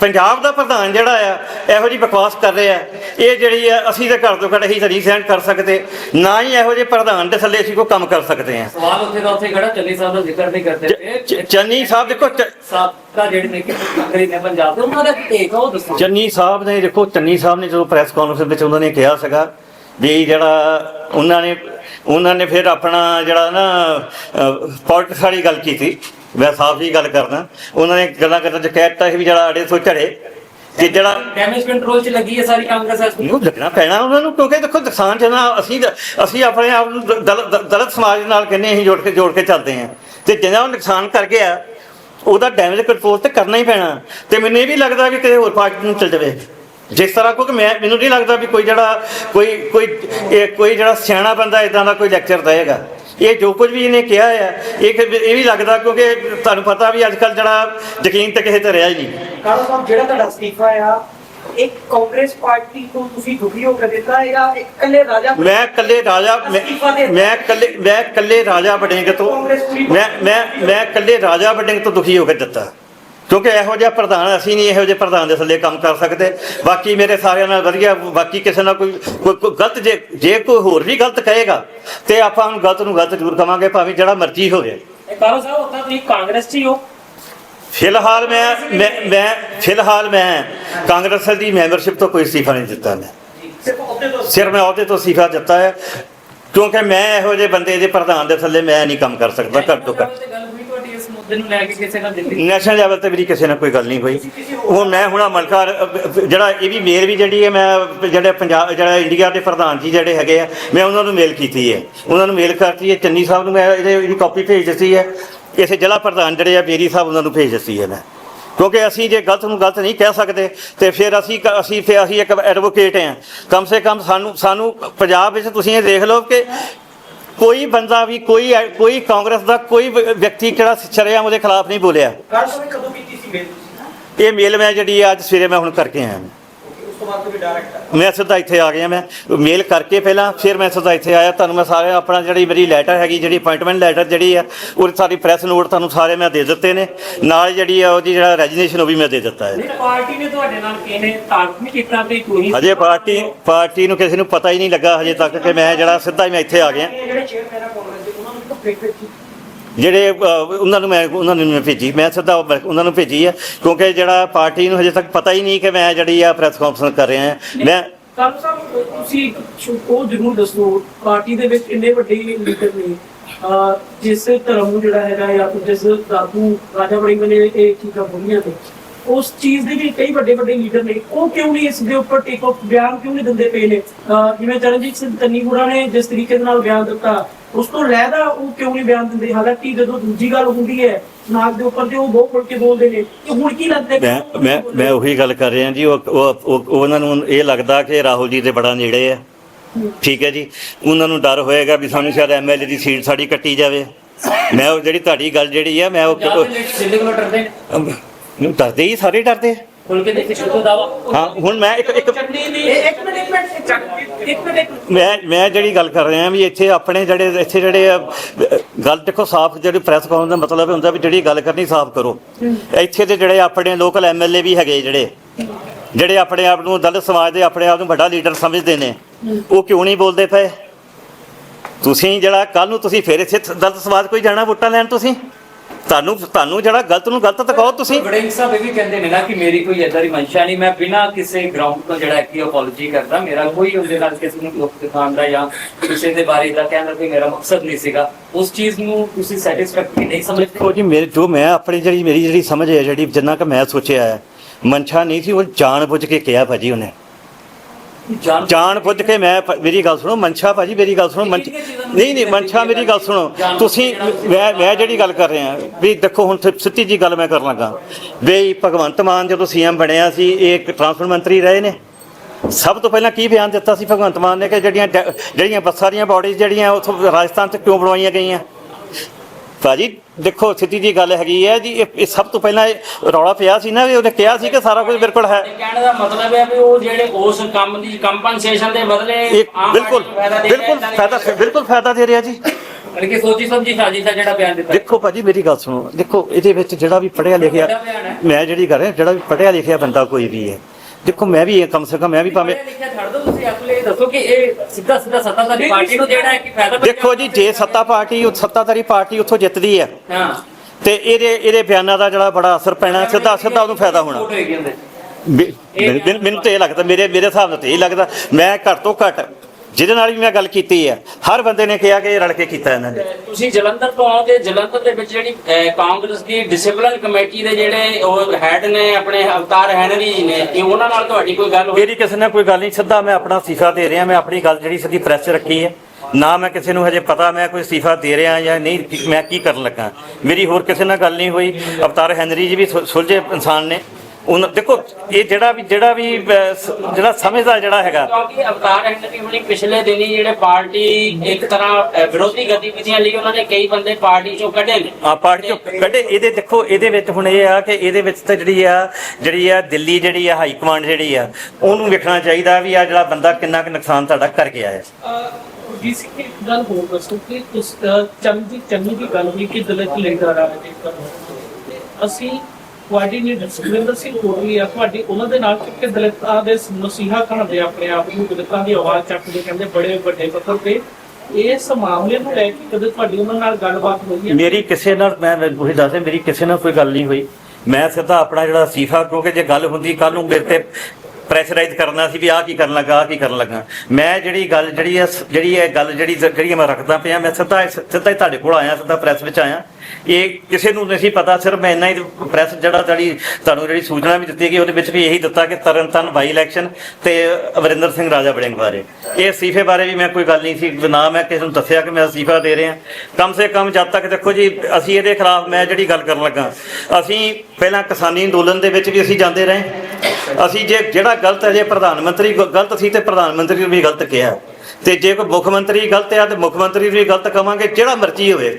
[SPEAKER 1] ਪੰਜਾਬ ਦਾ ਪ੍ਰਧਾਨ ਜਿਹੜਾ ਆ ਇਹੋ ਜੀ ਬਕਵਾਸ ਕਰ ਰਿਹਾ। ਇਹ ਜਿਹੜੀ ਆ ਅਸੀਂ ਤਾਂ ਘਰ ਤੋਂ ਘਰ ਹੀ ਨਹੀਂ ਸਹਿਣ ਕਰ ਸਕਦੇ। ਨਾ ਹੀ ਇਹੋ ਜਿਹੇ ਪ੍ਰਧਾਨ ਦੇ ਥੱਲੇ ਅਸੀਂ ਕੋਈ ਕੰਮ ਕਰ ਸਕਦੇ ਹਾਂ।
[SPEAKER 2] ਸਵਾਲ ਉੱਥੇ ਦਾ ਉੱਥੇ ਖੜਾ ਚੱਲੀ ਸਾਹਿਬ ਦਾ ਜ਼ਿਕਰ ਨਹੀਂ ਕਰਦੇ
[SPEAKER 1] ਚੰਨੀ ਸਾਹਿਬ ਦੇਖੋ ਚ-
[SPEAKER 2] ਸਾਬਕਾ ਜਿਹੜੇ ਨੇ ਕਿ ਪੰਜਾਬ ਦੇ ਉਹਨਾਂ ਦਾ ਟੇਕ ਆ ਉਹ ਦੱਸੋ।
[SPEAKER 1] ਚੰਨੀ ਸਾਹਿਬ ਨੇ ਦੇਖੋ ਚੰਨੀ ਸਾਹਿਬ ਨੇ ਜਦੋਂ ਪ੍ਰੈਸ ਕਾਨਫਰੰਸ ਵਿੱਚ ਉਹਨਾਂ ਨੇ ਕਿਹਾ ਸੀਗਾ ਵੀ ਜਿਹੜਾ ਉਹਨਾਂ ਨੇ ਉਹਨਾਂ ਨੇ ਫਿਰ ਆਪਣਾ ਜਿਹੜਾ ਨਾ ਪੋਲਿਟਿਕਸ ਵਾਲੀ ਗੱਲ ਕੀਤੀ। ਮੈਂ ਸਾਫ਼ ਹੀ ਗੱਲ ਕਰਦਾ ਉਹਨਾਂ ਨੇ ਗੱਲਾਂ ਕਰਨ ਚ ਕਹਿ ਦਿੱਤਾ ਸੀ ਵੀ ਜਿਹੜਾ ਆੜੇ ਤੋਂ ਝੜੇ ਕਿ ਜਿਹੜਾ
[SPEAKER 2] ਡੈਮੇਜ ਕੰਟਰੋਲ ਚ ਲੱਗੀ ਹੈ ਸਾਰੀ ਕਾਂਗਰਸ ਇਸ
[SPEAKER 1] ਨੂੰ ਲੱਗਣਾ ਪੈਣਾ ਉਹਨਾਂ ਨੂੰ ਕਿਉਂਕਿ ਦੇਖੋ ਨੁਕਸਾਨ ਜਨਾ ਅਸੀਂ ਅਸੀਂ ਆਪਣੇ ਆਪ ਨੂੰ ਦਲਿਤ ਸਮਾਜ ਨਾਲ ਕਹਿੰਦੇ ਅਸੀਂ ਜੋੜ ਕੇ ਜੋੜ ਕੇ ਚੱਲਦੇ ਹਾਂ। ਤੇ ਜਿਹਨਾਂ ਉਹ ਨੁਕਸਾਨ ਕਰ ਗਿਆ ਉਹਦਾ ਡੈਮੇਜ ਕੰਟਰੋਲ ਤੇ ਕਰਨਾ ਹੀ ਪੈਣਾ। ਤੇ ਮੈਨੂੰ ਇਹ ਵੀ ਲੱਗਦਾ ਕਿ ਕਿਸੇ ਹੋਰ ਪਾਰਟੀ ਨੂੰ ਚੱਲ ਜਾਵੇ। ਜਿਸ ਤਰ੍ਹਾਂ ਕਿਉਂਕਿ ਮੈਂ ਮੈਨੂੰ ਨਹੀਂ ਲੱਗਦਾ ਵੀ ਕੋਈ ਜਿਹੜਾ ਕੋਈ ਕੋਈ ਕੋਈ ਜਿਹੜਾ ਸਿਆਣਾ ਬੰਦਾ ਇਦਾਂ ਦਾ ਕੋਈ ਲੈਕਚਰ ਦੇਗਾ ਇਹ ਜੋ ਕੁਝ ਵੀ ਇਹਨੇ ਕਿਹਾ ਆ, ਇਹ ਇਹ ਵੀ ਲੱਗਦਾ ਕਿਉਂਕਿ ਤੁਹਾਨੂੰ ਪਤਾ ਵੀ ਅੱਜ ਕੱਲ ਜਿਹੜਾ ਯਕੀਨ ਤੇ ਕਿਸੇ ਤੇ ਰਿਹਾ ਹੀ ਨਹੀਂ।
[SPEAKER 3] ਕਾਲਾ ਜਿਹੜਾ ਤੁਹਾਡਾ ਅਸਤੀਫਾ ਆ ਇੱਕ ਕਾਂਗਰਸ ਪਾਰਟੀ ਤੋਂ ਤੁਸੀਂ ਦੁਖੀ ਹੋ ਕੇ ਦਿੱਤਾ ਹੈ ਜਾਂ ਇੱਕ ਇਕੱਲੇ ਰਾਜਾ
[SPEAKER 1] ਮੈਂ ਇਕੱਲੇ ਰਾਜਾ ਮੈਂ ਮੈਂ ਇਕੱਲੇ ਮੈਂ ਇਕੱਲੇ ਰਾਜਾ ਵੜਿੰਗ ਤੋਂ ਮੈਂ ਮੈਂ ਮੈਂ ਇਕੱਲੇ ਰਾਜਾ ਵੜਿੰਗ ਤੋਂ ਦੁਖੀ ਹੋ ਕੇ ਦਿੱਤਾ। ਕਿਉਂਕਿ ਇਹੋ ਜਿਹਾ ਪ੍ਰਧਾਨ ਅਸੀਂ ਨਹੀਂ ਇਹੋ ਜਿਹੇ ਪ੍ਰਧਾਨ ਦੇ ਥੱਲੇ ਕੰਮ ਕਰ ਸਕਦੇ। ਬਾਕੀ ਮੇਰੇ ਸਾਰਿਆਂ ਨਾਲ ਵਧੀਆ ਬਾਕੀ ਕਿਸੇ ਨਾਲ ਕੋਈ ਕੋਈ ਕੋਈ ਗਲਤ ਜੇ ਜੇ ਕੋਈ ਹੋਰ ਵੀ ਗਲਤ ਕਹੇਗਾ ਤੇ ਆਪਾਂ ਉਹਨੂੰ ਗਲਤ ਨੂੰ ਗਲਤ ਜ਼ਰੂਰ ਕਵਾਂਗੇ ਭਾਵੇਂ ਜਿਹੜਾ ਮਰਜ਼ੀ ਹੋਵੇ
[SPEAKER 2] ਕਾਲੋ ਸਾਹਿਬ ਉਦਾਂ ਤੁਸੀਂ ਕਾਂਗਰਸ ਚ ਹੀ ਹੋ।
[SPEAKER 1] ਫਿਲਹਾਲ ਮੈਂ ਮੈਂ ਫਿਲਹਾਲ ਮੈਂ ਕਾਂਗਰਸ ਦੀ ਮੈਂਬਰਸ਼ਿਪ ਤੋਂ ਕੋਈ ਅਸਤੀਫਾ ਨਹੀਂ ਦਿੱਤਾ ਮੈਂ।
[SPEAKER 3] ਉਹਦੇ
[SPEAKER 1] ਸਿਰ ਮੈਂ ਅਹੁਦੇ ਤੋਂ ਅਸਤੀਫਾ ਦਿੱਤਾ ਹੈ। ਕਿਉਂਕਿ ਮੈਂ ਇਹੋ ਜਿਹੇ ਬੰਦੇ ਦੇ ਪ੍ਰਧਾਨ ਦੇ ਥੱਲੇ ਮੈਂ ਨਹੀਂ ਕੰਮ ਕਰ ਸਕਦਾ ਘੱਟ ਤੋਂ ਘੱਟ। ਨੈਸ਼ਨਲ ਲੈਵਲ ਤੇ ਮੇਰੀ ਕਿਸੇ ਨਾਲ ਕੋਈ ਗੱਲ ਨਹੀਂ ਹੋਈ। ਉਹ ਮੈਂ ਹੁਣ ਮਲਕਾਰ ਜਿਹੜਾ ਇਹ ਵੀ ਮੇਲ ਵੀ ਜਿਹੜੀ ਹੈ ਮੈਂ ਜਿਹੜੇ ਪੰਜਾਬ ਜਿਹੜਾ ਇੰਡੀਆ ਦੇ ਪ੍ਰਧਾਨ ਜੀ ਜਿਹੜੇ ਹੈਗੇ ਆ ਮੈਂ ਉਹਨਾਂ ਨੂੰ ਮੇਲ ਕੀਤੀ ਹੈ। ਉਹਨਾਂ ਨੂੰ ਮੇਲ ਕਰਤੀ ਹੈ। ਚੰਨੀ ਸਾਹਿਬ ਨੂੰ ਮੈਂ ਇਹਦੀ ਕਾਪੀ ਭੇਜ ਦਿੱਤੀ ਹੈ। ਇਸੇ ਜ਼ਿਲ੍ਹਾ ਪ੍ਰਧਾਨ ਜਿਹੜੇ ਆ ਬੇਰੀ ਸਾਹਿਬ ਉਹਨਾਂ ਨੂੰ ਭੇਜ ਦਿੱਤੀ ਹੈ ਮੈਂ। ਕਿਉਂਕਿ ਅਸੀਂ ਜੇ ਗਲਤ ਨੂੰ ਗਲਤ ਨਹੀਂ ਕਹਿ ਸਕਦੇ ਤੇ ਫਿਰ ਅਸੀਂ ਅਸੀਂ ਫਿਰ ਅਸੀਂ ਇੱਕ ਐਡਵੋਕੇਟ ਹਾਂ। ਕਮ ਸੇ ਕਮ ਸਾਨੂੰ ਸਾਨੂੰ ਪੰਜਾਬ ਵਿੱਚ ਤੁਸੀਂ ਇਹ ਦੇਖ ਲਓ ਕਿ ਕੋਈ ਬੰਦਾ ਵੀ ਕੋਈ ਕੋਈ ਕਾਂਗਰਸ ਦਾ ਕੋਈ ਵਿਅਕਤੀ ਜਿਹੜਾ ਸ਼ਰੇਆਮ ਉਹਦੇ ਖਿਲਾਫ ਨਹੀਂ ਬੋਲਿਆ।
[SPEAKER 3] ਗੱਲ ਸਮੇਂ ਕਦੋਂ ਕੀਤੀ ਸੀ ਮੇਲ ਤੁਸੀਂ?
[SPEAKER 1] ਇਹ ਮੇਲ ਮੈਂ ਜਿਹੜੀ ਅੱਜ ਸਵੇਰੇ ਮੈਂ ਹੁਣ ਕਰਕੇ ਆਇਆ।
[SPEAKER 3] ਤੋਂ ਬਾਅਦ ਤੁਸੀਂ ਡਾਇਰੈਕਟ
[SPEAKER 1] ਮੈਂ ਸਿੱਧਾ ਇੱਥੇ ਆ ਗਿਆ ਮੈਂ। ਮੇਲ ਕਰਕੇ ਪਹਿਲਾਂ ਫਿਰ ਮੈਂ ਸਿੱਧਾ ਇੱਥੇ ਆਇਆ। ਤੁਹਾਨੂੰ ਮੈਂ ਸਾਰੇ ਆਪਣਾ ਜਿਹੜੀ ਮੇਰੀ ਲੈਟਰ ਹੈਗੀ ਜਿਹੜੀ ਅਪਾਇੰਟਮੈਂਟ ਲੈਟਰ ਜਿਹੜੀ ਆ ਉਹ ਸਾਰੀ ਪ੍ਰੈਸ ਨੋਟ ਤੁਹਾਨੂੰ ਸਾਰੇ ਮੈਂ ਦੇ ਦਿੱਤੇ ਨੇ। ਨਾਲ ਜਿਹੜੀ ਆ ਉਹਦੀ ਜਿਹੜਾ ਰੈਜੀਨੇਸ਼ਨ ਉਹ ਵੀ ਮੈਂ ਦੇ ਦਿੱਤਾ ਹੈ।
[SPEAKER 4] ਪਾਰਟੀ ਨੇ ਤੁਹਾਡੇ ਨਾਲ ਕਿਹਨੇ ਤਾਲੁਕ ਨਹੀਂ ਕੀਤਾ ਤੇ ਤੁਸੀਂ
[SPEAKER 1] ਹਜੇ ਪਾਰਟੀ ਪਾਰਟੀ ਨੂੰ ਕਿਸੇ ਨੂੰ ਪਤਾ ਹੀ ਨਹੀਂ ਲੱਗਾ ਹਜੇ ਤੱਕ ਕਿ ਮੈਂ ਜਿਹੜਾ ਸਿੱਧਾ ਹੀ ਮੈਂ ਇੱਥੇ ਆ ਗਿਆ।
[SPEAKER 3] ਜਿਹੜੇ ਚੇਅਰਮੈਨ ਆ ਕਾਂਗਰਸ ਦੇ ਉਹਨਾਂ ਨੂੰ ਤਾਂ ਫੇਕ ਫੇਕ
[SPEAKER 1] ਜਿਹੜੇ ਉਹਨਾਂ ਨੂੰ ਮੈਂ ਉਹਨਾਂ ਨੂੰ ਮੈਂ ਭੇਜੀ ਮੈਂ ਸਿੱਧਾ ਉਹ- ਉਹਨਾਂ ਨੂੰ ਭੇਜੀ ਹੈ ਕਿਉਂਕਿ ਜਿਹੜਾ ਪਾਰਟੀ ਨੂੰ ਹਜੇ ਤੱਕ ਪਤਾ ਹੀ ਨਹੀਂ ਕਿ ਮੈਂ ਜਿਹੜੀ ਆ ਪ੍ਰੈਸ ਕਾਨਫਰੰਸ ਕਰ ਰਿਹਾ ਹਾਂ। ਮੈਂ
[SPEAKER 4] ਕਾਲੂ ਸਾਹਿਬ ਤੁਸੀਂ ਉਹ ਜ਼ਰੂਰ ਦੱਸੋ ਪਾਰਟੀ ਦੇ ਵਿੱਚ ਇੰਨੇ ਵੱਡੇ ਲੀਡਰ ਨੇ ਅਹ ਜਿਸ ਧਰਮ ਨੂੰ ਜਿਹੜਾ ਹੈਗਾ ਜਾਂ ਫਿਰ ਜਿਸ ਦਾਦੂ ਰਾਜਾ ਵੜਿੰਗ ਨੇ ਇਹ ਚੀਜ਼ਾਂ ਬੋਲੀਆਂ ਨੇ ਉਸ ਚੀਜ਼ ਦੇ ਵੀ ਕਈ ਵੱਡੇ ਵੱਡੇ ਲੀਡਰ ਨੇ। ਉਹ ਕਿਉਂ ਨਹੀਂ ਇਸ ਦੇ ਉੱਪਰ ਟੇਕ ਆਫ ਬਿਆਨ ਕਿਉਂ ਨਹੀਂ ਦਿੰਦੇ ਪਏ ਨੇ? ਜਿਵੇਂ ਚਰਨਜੀਤ ਸਿੰਘ ਚੰਨੀਪੁਰਾ ਨੇ ਜਿਸ ਤਰੀਕੇ ਦੇ ਨਾਲ ਬਿਆਨ ਦਿੱਤਾ ਉਸ ਤੋਂ ਲੈਦਾ ਉਹ ਕਿਉਂ ਨਹੀਂ ਬਿਆਨ ਦਿੰਦੇ? ਹਾਲਾਂਕਿ ਜਦੋਂ ਦੂਜੀ ਗੱਲ ਹੁੰਦੀ ਹੈ ਨਾਕ ਦੇ ਉੱਪਰ ਤੇ ਉਹ ਬਹੁਤ ਖੁੱਲ ਕੇ ਬੋਲਦੇ ਨੇ। ਤੇ ਹੁਣ ਕੀ ਲੱਗਦਾ
[SPEAKER 1] ਮੈਂ ਮੈਂ ਮੈਂ ਉਹੀ ਗੱਲ ਕਰ ਰਿਹਾ ਜੀ ਉਹ ਉਹ- ਉਹ- ਉਹਨਾਂ ਨੂੰ ਇਹ ਲੱਗਦਾ ਕਿ ਰਾਹੁਲ ਜੀ ਦੇ ਬੜਾ ਨੇੜੇ ਆ ਠੀਕ ਹੈ ਜੀ। ਉਹਨਾਂ ਨੂੰ ਡਰ ਹੋਏਗਾ ਵੀ ਸਾਨੂੰ ਸ਼ਾਇਦ ਐਮਐਲਏ ਦੀ ਸੀਟ ਸਾਡੀ ਕੱਟੀ ਜਾਵੇ। ਮੈਂ ਉਹ ਜਿਹੜੀ ਤੁਹਾਡੀ ਗੱਲ ਜਿਹੜੀ ਆ ਮੈਂ ਉਹ
[SPEAKER 2] ਜਿੰਦੇ ਕੋਲ ਡਰਦੇ ਨੇ
[SPEAKER 1] ਡਰਦੇ ਹੀ ਸਾਰੇ ਡਰਦੇ ਆ।
[SPEAKER 2] ਖੁੱਲ ਕੇ ਦੇਖੇ ਸ਼ੁਰੂ ਦਾਵਾ?
[SPEAKER 1] ਹਾਂ ਹੁਣ ਮੈਂ ਇੱਕ ਇੱਕ
[SPEAKER 4] ਚਟਨੀ ਦੀ ਇੱਕ ਮਿੰਟ ਇੱਕ ਮਿੰਟ ਇੱਕ ਮਿੰਟ
[SPEAKER 1] ਮੈਂ ਮੈਂ ਜਿਹੜੀ ਗੱਲ ਕਰ ਰਿਹਾ ਵੀ ਇੱਥੇ ਆਪਣੇ ਜਿਹੜੇ ਇੱਥੇ ਜਿਹੜੇ ਗੱਲ ਦੇਖੋ ਸਾਫ਼ ਜਿਹੜੀ ਪ੍ਰੈਸ ਕਾਨਫਰੰਸ ਦਾ ਮਤਲਬ ਹੁੰਦਾ ਵੀ ਜਿਹੜੀ ਗੱਲ ਕਰਨੀ ਸਾਫ਼ ਕਰੋ। ਇੱਥੇ ਦੇ ਜਿਹੜੇ ਆਪਣੇ ਲੋਕਲ ਐਮਐਲਏ ਵੀ ਹੈਗੇ ਜਿਹੜੇ ਜਿਹੜੇ ਆਪਣੇ ਆਪ ਨੂੰ ਦਲਿਤ ਸਮਾਜ ਦੇ ਆਪਣੇ ਆਪ ਨੂੰ ਵੱਡਾ ਲੀਡਰ ਸਮਝਦੇ ਨੇ ਉਹ ਕਿਉਂ ਨਹੀਂ ਬੋਲਦੇ ਪਏ? ਤੁਸੀਂ ਜਿਹੜਾ ਕੱਲ ਨੂੰ ਤੁਸੀਂ ਫਿਰ ਇੱਥੇ ਦਲਿਤ ਸਮਾਜ ਕੋਈ ਜਾਣਾ ਵੋਟਾਂ ਲੈਣ ਤੁਸੀਂ? ਤੁਹਾਨੂੰ ਤੁਹਾਨੂੰ ਜਿਹੜਾ ਗਲਤ ਨੂੰ ਗਲਤ ਤਾਂ ਕਹੋ ਤੁਸੀਂ
[SPEAKER 2] ਵੜਿੰਗ ਸਾਹਿਬ ਇਹ ਵੀ ਕਹਿੰਦੇ ਨੇ ਨਾ ਕਿ ਮੇਰੀ ਕੋਈ ਏਦਾਂ ਦੀ ਮਨਸ਼ਾ ਨਹੀਂ। ਮੈਂ ਬਿਨਾਂ ਕਿਸੇ ਗਰਾਊਂਡ ਤੋਂ ਜਿਹੜਾ ਕਿ ਅਪੋਲੋਜੀ ਕਰਦਾ। ਮੇਰਾ ਕੋਈ ਉਹਦੇ ਨਾਲ ਕਿਸੇ ਨੂੰ ਦੁੱਖ ਦਿਖਾਉਣ ਦਾ ਜਾਂ ਕਿਸੇ ਦੇ ਬਾਰੇ ਦਾ ਕਹਿਣ ਦਾ ਕੋਈ ਮੇਰਾ ਮਕਸਦ ਨਹੀਂ ਸੀਗਾ। ਉਸ ਚੀਜ਼ ਨੂੰ ਤੁਸੀਂ ਸੈਟੀਸਫੈਕਟਰੀ ਨਹੀਂ ਸਮਝਦੇ?
[SPEAKER 1] ਦੇਖੋ ਜੀ ਮੇਰੇ ਜੋ ਮੈਂ ਆਪਣੀ ਜਿਹੜੀ ਮੇਰੀ ਜਿਹੜੀ ਸਮਝ ਹੈ ਜਿਹੜੀ ਜਿੰਨਾ ਕਿ ਮੈਂ ਸੋਚਿਆ ਹੈ ਮਨਸ਼ਾ ਨਹੀਂ ਸੀ ਉਹ ਜਾਣ ਬੁੱਝ ਕੇ ਕਿਹਾ ਭਾਜੀ ਉਹਨੇ।
[SPEAKER 2] ਜਾਣ
[SPEAKER 1] ਬੁੱਝ ਕੇ ਮੈਂ ਮੇਰੀ ਗੱਲ ਸੁਣੋ ਮਨਸ਼ਾ ਭਾਜੀ ਮੇਰੀ ਗੱਲ ਸੁਣੋ ਨਹੀਂ ਨਹੀਂ ਮਨਸ਼ਾ ਮੇਰੀ ਗੱਲ ਸੁਣੋ। ਤੁਸੀਂ ਮੈਂ ਮੈਂ ਜਿਹੜੀ ਗੱਲ ਕਰ ਰਿਹਾ ਵੀ ਦੇਖੋ ਹੁਣ ਸਿੱਧੀ ਜੀ ਗੱਲ ਮੈਂ ਕਰਨ ਲੱਗਾ। ਵੀ ਭਗਵੰਤ ਮਾਨ ਜਦੋਂ ਸੀਐਮ ਬਣਿਆ ਸੀ ਇਹ ਇੱਕ ਟਰਾਂਸਪੋਰਟ ਮੰਤਰੀ ਰਹੇ ਨੇ। ਸਭ ਤੋਂ ਪਹਿਲਾਂ ਕੀ ਬਿਆਨ ਦਿੱਤਾ ਸੀ ਭਗਵੰਤ ਮਾਨ ਨੇ ਕਿ ਜਿਹੜੀਆਂ ਜਿਹੜੀਆਂ ਬੱਸਾਂ ਦੀਆਂ ਬਾਡੀਜ਼ ਜਿਹੜੀਆਂ ਉੱਥੋਂ ਰਾਜਸਥਾਨ ਤੋਂ ਕਿਉਂ ਬਣਵਾਈਆਂ ਗਈਆਂ? ਭਾਜੀ ਦੇਖੋ ਸਿੱਧੀ ਜੀ ਗੱਲ ਹੈਗੀ ਹੈ ਜੀ ਇਹ ਇਹ ਸਭ ਤੋਂ ਪਹਿਲਾਂ ਇਹ ਰੌਲਾ ਪਿਆ ਸੀ ਨਾ ਵੀ ਉਹਨੇ ਕਿਹਾ ਸੀ ਕਿ ਸਾਰਾ ਕੁਝ ਮੇਰੇ ਕੋਲ ਹੈ
[SPEAKER 5] ਕਹਿਣ ਦਾ ਮਤਲਬ ਹੈ ਵੀ ਉਹ ਜਿਹੜੇ ਉਸ ਕੰਮ ਦੀ ਕੰਪਨਸੇਸ਼ਨ ਦੇ ਬਦਲੇ
[SPEAKER 1] ਇਹ
[SPEAKER 5] ਆਮ
[SPEAKER 1] ਬਿਲਕੁਲ
[SPEAKER 5] ਨੂੰ ਫਾਇਦਾ ਦੇ ਰਿਹਾ,
[SPEAKER 1] ਬਿਲਕੁਲ
[SPEAKER 5] ਏਦਾਂ ਦੀ
[SPEAKER 1] ਫਾਇਦਾ
[SPEAKER 5] ਗੱਲ ਹੈ।
[SPEAKER 1] ਬਿਲਕੁਲ ਫਾਇਦਾ ਦੇ ਰਿਹਾ ਜੀ
[SPEAKER 2] ਬਲਕਿ ਸੋਚੀ ਸਮਝੀ ਸਾਜ਼ਿਸ਼ ਹੈ ਜਿਹੜਾ ਬਿਆਨ ਦਿੱਤਾ
[SPEAKER 1] ਦੇਖੋ ਭਾਜੀ ਮੇਰੀ ਗੱਲ ਸੁਣੋ ਦੇਖੋ ਇਹਦੇ ਵਿੱਚ ਜਿਹੜਾ ਵੀ ਪੜ੍ਹਿਆ ਲਿਖਿਆ
[SPEAKER 2] ਵੱਡਾ ਬਿਆਨ ਹੈ।
[SPEAKER 1] ਮੈਂ ਜਿਹੜੀ ਕਰ ਰਿਹਾ ਜਿਹੜਾ ਵੀ ਪੜ੍ਹਿਆ ਲਿਖਿਆ ਬੰਦਾ ਕੋਈ ਵੀ ਹੈ ਦੇਖੋ ਮੈਂ ਵੀ ਇਹ ਕਮ ਸੇ ਕਮ ਮੈਂ ਵੀ ਭਾਵੇਂ
[SPEAKER 2] ਲਿਖਿਆ ਛੱਡ ਦਿਓ ਤੁਸੀਂ ਅਸਲੇ ਦੱਸੋ ਕਿ ਇਹ ਸਿੱਧਾ ਸਿੱਧਾ ਸੱਤਾਧਾਰੀ ਪਾਰਟੀ ਨੂੰ ਦੇਣਾ ਹੈ ਕਿ ਫਾਇਦਾ
[SPEAKER 1] ਦੇਖੋ ਜੀ ਜੇ ਸੱਤਾ ਪਾਰਟੀ ਉਹ ਸੱਤਾਧਾਰੀ ਪਾਰਟੀ ਉੱਥੋਂ ਜਿੱਤਦੀ ਹੈ
[SPEAKER 2] ਹਾਂ।
[SPEAKER 1] ਤੇ ਇਹਦੇ ਇਹਦੇ ਬਿਆਨਾਂ ਦਾ ਜਿਹੜਾ ਬੜਾ ਅਸਰ ਪੈਣਾ ਸਿੱਧਾ ਸਿੱਧਾ ਉਹਨੂੰ ਫਾਇਦਾ ਹੋਣਾ। ਮੈਨੂੰ ਤਾਂ ਇਹ ਲੱਗਦਾ ਮੇਰੇ ਮੇਰੇ ਹਿਸਾਬ ਨਾਲ ਤਾਂ ਇਹ ਲੱਗਦਾ ਮੈਂ ਘੱਟ ਤੋਂ ਘੱਟ ਜਿਹਦੇ ਨਾਲ ਵੀ ਮੈਂ ਗੱਲ ਕੀਤੀ ਹੈ। ਹਰ ਬੰਦੇ ਨੇ ਕਿਹਾ ਕਿ ਇਹ ਰਲ ਕੇ ਕੀਤਾ ਇਹਨਾਂ ਨੇ।
[SPEAKER 5] ਤੁਸੀਂ ਜਲੰਧਰ ਤੋਂ ਆਓਗੇ ਜਲੰਧਰ ਦੇ ਵਿੱਚ ਜਿਹੜੀ ਕਾਂਗਰਸ ਦੀ ਡਿਸਪਲਿਨ ਕਮੇਟੀ ਦੇ ਜਿਹੜੇ ਉਹ ਹੈਡ ਨੇ ਆਪਣੇ ਅਵਤਾਰ ਹੈਨਰੀ ਜੀ ਨੇ ਕਿ ਉਹਨਾਂ ਨਾਲ ਤੁਹਾਡੀ ਕੋਈ ਗੱਲ ਹੋਈ?
[SPEAKER 1] ਮੇਰੀ ਕਿਸੇ ਨਾਲ ਕੋਈ ਗੱਲ ਨਹੀਂ। ਸਿੱਧਾ ਮੈਂ ਆਪਣਾ ਅਸਤੀਫਾ ਦੇ ਰਿਹਾ। ਮੈਂ ਆਪਣੀ ਗੱਲ ਜਿਹੜੀ ਸਿੱਧੀ ਪ੍ਰੈਸ 'ਚ ਰੱਖੀ ਹੈ। ਨਾ ਮੈਂ ਕਿਸੇ ਨੂੰ ਹਜੇ ਪਤਾ ਮੈਂ ਕੋਈ ਅਸਤੀਫਾ ਦੇ ਰਿਹਾ ਜਾਂ ਨਹੀਂ ਮੈਂ ਕੀ ਕਰਨ ਲੱਗਾ। ਮੇਰੀ ਹੋਰ ਕਿਸੇ ਨਾਲ ਗੱਲ ਨਹੀਂ ਹੋਈ। ਅਵਤਾਰ ਹੈਨਰੀ ਜੀ ਵੀ ਸੁਲਝੇ ਇਨਸਾਨ ਨੇ। ਉਹਨਾਂ ਦੇਖੋ ਇਹ ਜਿਹੜਾ ਵੀ ਜਿਹੜਾ ਵੀ ਜਿਹੜਾ ਸਮਝਦਾ ਜਿਹੜਾ ਹੈਗਾ।
[SPEAKER 5] ਕਿਉਂਕਿ ਅਵਤਾਰ ਹੈਨਰੀ ਹੁਣੀ ਪਿਛਲੇ ਦਿਨੀ ਜਿਹੜੇ ਪਾਰਟੀ ਇੱਕ ਤਰ੍ਹਾਂ ਵਿਰੋਧੀ ਗਤੀਵਿਧੀਆਂ ਲਈ ਉਹਨਾਂ ਨੇ ਕਈ ਬੰਦੇ ਪਾਰਟੀ ਚੋਂ ਕੱਢੇ ਨੇ।
[SPEAKER 1] ਆ ਪਾਰਟੀ ਚੋਂ ਕੱਢੇ। ਇਹਦੇ ਦੇਖੋ ਇਹਦੇ ਵਿੱਚ ਹੁਣ ਇਹ ਆ ਕਿ ਇਹਦੇ ਵਿੱਚ ਤਾਂ ਜਿਹੜੀ ਆ ਜਿਹੜੀ ਆ ਦਿੱਲੀ ਜਿਹੜੀ ਆ ਹਾਈ ਕਮਾਂਡ ਜਿਹੜੀ ਆ ਉਹਨੂੰ ਵੇਖਣਾ ਚਾਹੀਦਾ ਵੀ ਆ ਜਿਹੜਾ ਬੰਦਾ ਕਿੰਨਾ ਕੁ ਨੁਕਸਾਨ ਤੁਹਾਡਾ ਕਰ ਗਿਆ ਹੈ
[SPEAKER 4] ਡੀਸੀ ਕੀ ਗੱਲ ਹੋ ਦੱਸੋ ਕਿ ਉਸ ਚੰਦੀ ਚੰਨੀ ਦੀ ਗੱਲ ਵੀ ਕਿ ਦਲਿਤ ਲੀਡਰ ਆ ਜੀ ਅਸੀਂ ਤੁਹਾਡੀ ਸੁਖਵਿੰਦਰ ਸਿੰਘ ਕੋਟਲੀ ਆ, ਤੁਹਾਡੀ ਉਹਨਾਂ ਦੇ ਨਾਲ ਕਿ ਦਲਿਤਾਂ ਦੇ ਮਸੀਹਾ ਕਹਾਂਦੇ ਆਪਣੇ ਆਪ ਨੂੰ ਦਲਿਤਾਂ ਦੀ ਆਵਾਜ਼ ਚੱਕਦੇ ਕਹਿੰਦੇ ਬੜੇ ਵੱਡੇ ਪੱਧਰ ਤੇ। ਇਸ ਮਾਮਲੇ ਨੂੰ ਲੈ ਕੇ ਕਦੇ ਤੁਹਾਡੀ ਉਹਨਾਂ ਨਾਲ ਗੱਲਬਾਤ ਹੋਈ ਹੈ
[SPEAKER 1] ਮੇਰੀ ਕਿਸੇ ਨਾਲ, ਮੈਂ ਮੈਂ ਉਹੀ ਮੇਰੀ ਕਿਸੇ ਨਾਲ ਕੋਈ ਗੱਲ ਨਹੀਂ ਹੋਈ। ਮੈਂ ਸਿੱਧਾ ਆਪਣਾ ਜਿਹੜਾ ਅਸਤੀਫਾ ਕਿਉਂਕਿ ਜੇ ਗੱਲ ਹੁੰਦੀ ਕੱਲ ਨੂੰ ਮੇਰੇ ਤੇ ਪ੍ਰੈਸ਼ਰਾਈਜ਼ ਕਰਨਾ ਸੀ ਵੀ ਆਹ ਕੀ ਕਰਨ ਲੱਗਾ, ਆਹ ਕੀ ਕਰਨ ਲੱਗਾ। ਮੈਂ ਜਿਹੜੀ ਗੱਲ, ਜਿਹੜੀ ਜਿਹੜੀ ਇਹ ਗੱਲ, ਜਿਹੜੀ ਜਿਹੜੀ ਮੈਂ ਰੱਖਦਾ ਪਿਆ, ਮੈਂ ਸਿੱਧਾ ਸਿੱਧਾ ਹੀ ਤੁਹਾਡੇ ਕੋਲ ਆਇਆ, ਸਿੱਧਾ ਪ੍ਰੈਸ ਵਿੱਚ ਆਇਆ। ਇਹ ਕਿਸੇ ਨੂੰ ਨਹੀਂ ਸੀ ਪਤਾ, ਸਿਰਫ ਮੈਂ ਇੰਨਾ ਹੀ ਪ੍ਰੈਸ ਜਿਹੜਾ ਜਿਹੜੀ ਤੁਹਾਨੂੰ ਜਿਹੜੀ ਸੂਚਨਾ ਵੀ ਦਿੱਤੀ ਗਈ, ਉਹਦੇ ਵਿੱਚ ਵੀ ਇਹੀ ਦਿੱਤਾ ਕਿ ਤਰਨਤਨ ਬਾਈ ਇਲੈਕਸ਼ਨ ਤੇ ਅਮਰਿੰਦਰ ਸਿੰਘ ਰਾਜਾ ਬੜਿੰਗ ਬਾਰੇ। ਇਹ ਅਸਤੀਫੇ ਬਾਰੇ ਵੀ ਮੈਂ ਕੋਈ ਗੱਲ ਨਹੀਂ ਸੀ ਨਾ ਮੈਂ ਕਿਸੇ ਨੂੰ ਦੱਸਿਆ ਕਿ ਮੈਂ ਅਸਤੀਫਾ ਦੇ ਰਿਹਾ। ਕਮ ਸੇ ਕਮ ਜਦ ਤੱਕ ਦੇਖੋ ਜੀ, ਅਸੀਂ ਇਹਦੇ ਖਿਲਾਫ ਮੈਂ ਜਿਹੜੀ ਗੱਲ ਕਰਨ ਲੱਗਾ, ਅਸੀਂ ਪਹਿਲਾਂ ਕਿਸਾਨੀ ਅੰਦੋਲਨ ਦੇ ਵਿੱਚ ਵੀ ਅਸੀਂ ਜਾਂਦੇ ਰਹੇ। ਅਸੀਂ ਜੇ ਜਿਹੜਾ ਗਲਤ ਹੈ, ਜੇ ਪ੍ਰਧਾਨ ਮੰਤਰੀ ਗਲਤ ਸੀ ਤੇ ਪ੍ਰਧਾਨ ਮੰਤਰੀ ਨੂੰ ਵੀ ਗਲਤ ਕਿਹਾ। ਤੇ ਜੇ ਕੋਈ ਮੁੱਖ ਮੰਤਰੀ ਗਲਤ ਆ, ਤੇ ਮੁੱਖ ਮੰਤਰੀ ਨੂੰ ਵੀ ਗਲਤ ਕਵਾਂਗੇ, ਜਿਹੜਾ ਮਰਜ਼ੀ ਹੋਵੇ।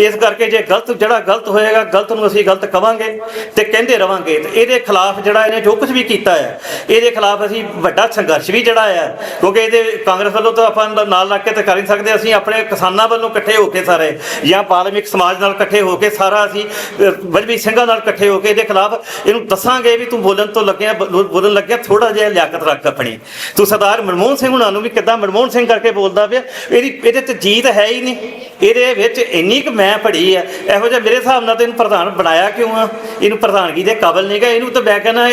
[SPEAKER 1] ਇਸ ਕਰਕੇ ਜੇ ਗਲਤ, ਜਿਹੜਾ ਗਲਤ ਹੋਏਗਾ, ਗਲਤ ਨੂੰ ਅਸੀਂ ਗਲਤ ਕਵਾਂਗੇ ਤੇ ਕਹਿੰਦੇ ਰਵਾਂਗੇ। ਤੇ ਇਹਦੇ ਖਿਲਾਫ ਜਿਹੜਾ ਇਹਨੇ ਜੋ ਕੁਝ ਵੀ ਕੀਤਾ ਹੈ, ਇਹਦੇ ਖਿਲਾਫ ਅਸੀਂ ਵੱਡਾ ਸੰਘਰਸ਼ ਵੀ ਜਿਹੜਾ ਹੈ, ਕਿਉਂਕਿ ਇਹਦੇ ਕਾਂਗਰਸ ਵੱਲੋਂ ਤਾਂ ਆਪਾਂ ਨਾਲ ਲੱਗ ਕੇ ਤਾਂ ਕਰ ਨਹੀਂ ਸਕਦੇ, ਅਸੀਂ ਆਪਣੇ ਕਿਸਾਨਾਂ ਵੱਲੋਂ ਇਕੱਠੇ ਹੋ ਕੇ ਸਾਰੇ, ਜਾਂ ਬਾਲਮਿਕ ਸਮਾਜ ਨਾਲ ਇਕੱਠੇ ਹੋ ਕੇ ਸਾਰਾ ਅਸੀਂ ਵਜਵੀ ਸਿੰਘਾਂ ਨਾਲ ਇਕੱਠੇ ਹੋ ਕੇ ਇਹਦੇ ਖਿਲਾਫ ਇਹਨੂੰ ਦੱਸਾਂਗੇ ਵੀ ਤੂੰ ਬੋਲਣ ਤੋਂ ਲੱਗਿਆ ਬੋਲਣ ਲੱਗਿਆ ਥੋੜਾ ਜਿਹਾ ਲਿਆਕਤ ਰੱਖ ਆਪਣੀ। ਤੂੰ ਸਰਦਾਰ ਮਨਮੋਹਨ ਸਿੰਘ ਹੁਣਾਂ ਨੂੰ ਵੀ ਕਿੱਦਾਂ ਮਨਮੋਹਨ ਸਿੰਘ ਕਰਕੇ ਬੋਲਦਾ ਪਿਆ, ਇਹਦੀ, ਇਹਦੇ ਤੇ ਜੀਤ ਹੈ ਹੀ ਨਹੀਂ। ਇਹਦੇ ਵਿੱਚ ਇੰਨੀ ਕੁ ਮੈਂ ਪੜੀ ਆ ਇਹੋ ਜਿਹਾ ਮੇਰੇ ਹਿਸਾਬ ਨਾਲ ਤਾਂ ਇਹਨੂੰ ਪ੍ਰਧਾਨ ਬਣਾਇਆ ਕਿਉਂ ਆ? ਇਹਨੂੰ ਪ੍ਰਧਾਨਗੀ ਦੇ ਕਾਬਲ ਨਹੀਂਗਾ ਇਹਨੂੰ ਤਾਂ ਮੈਂ ਕਹਿੰਦਾ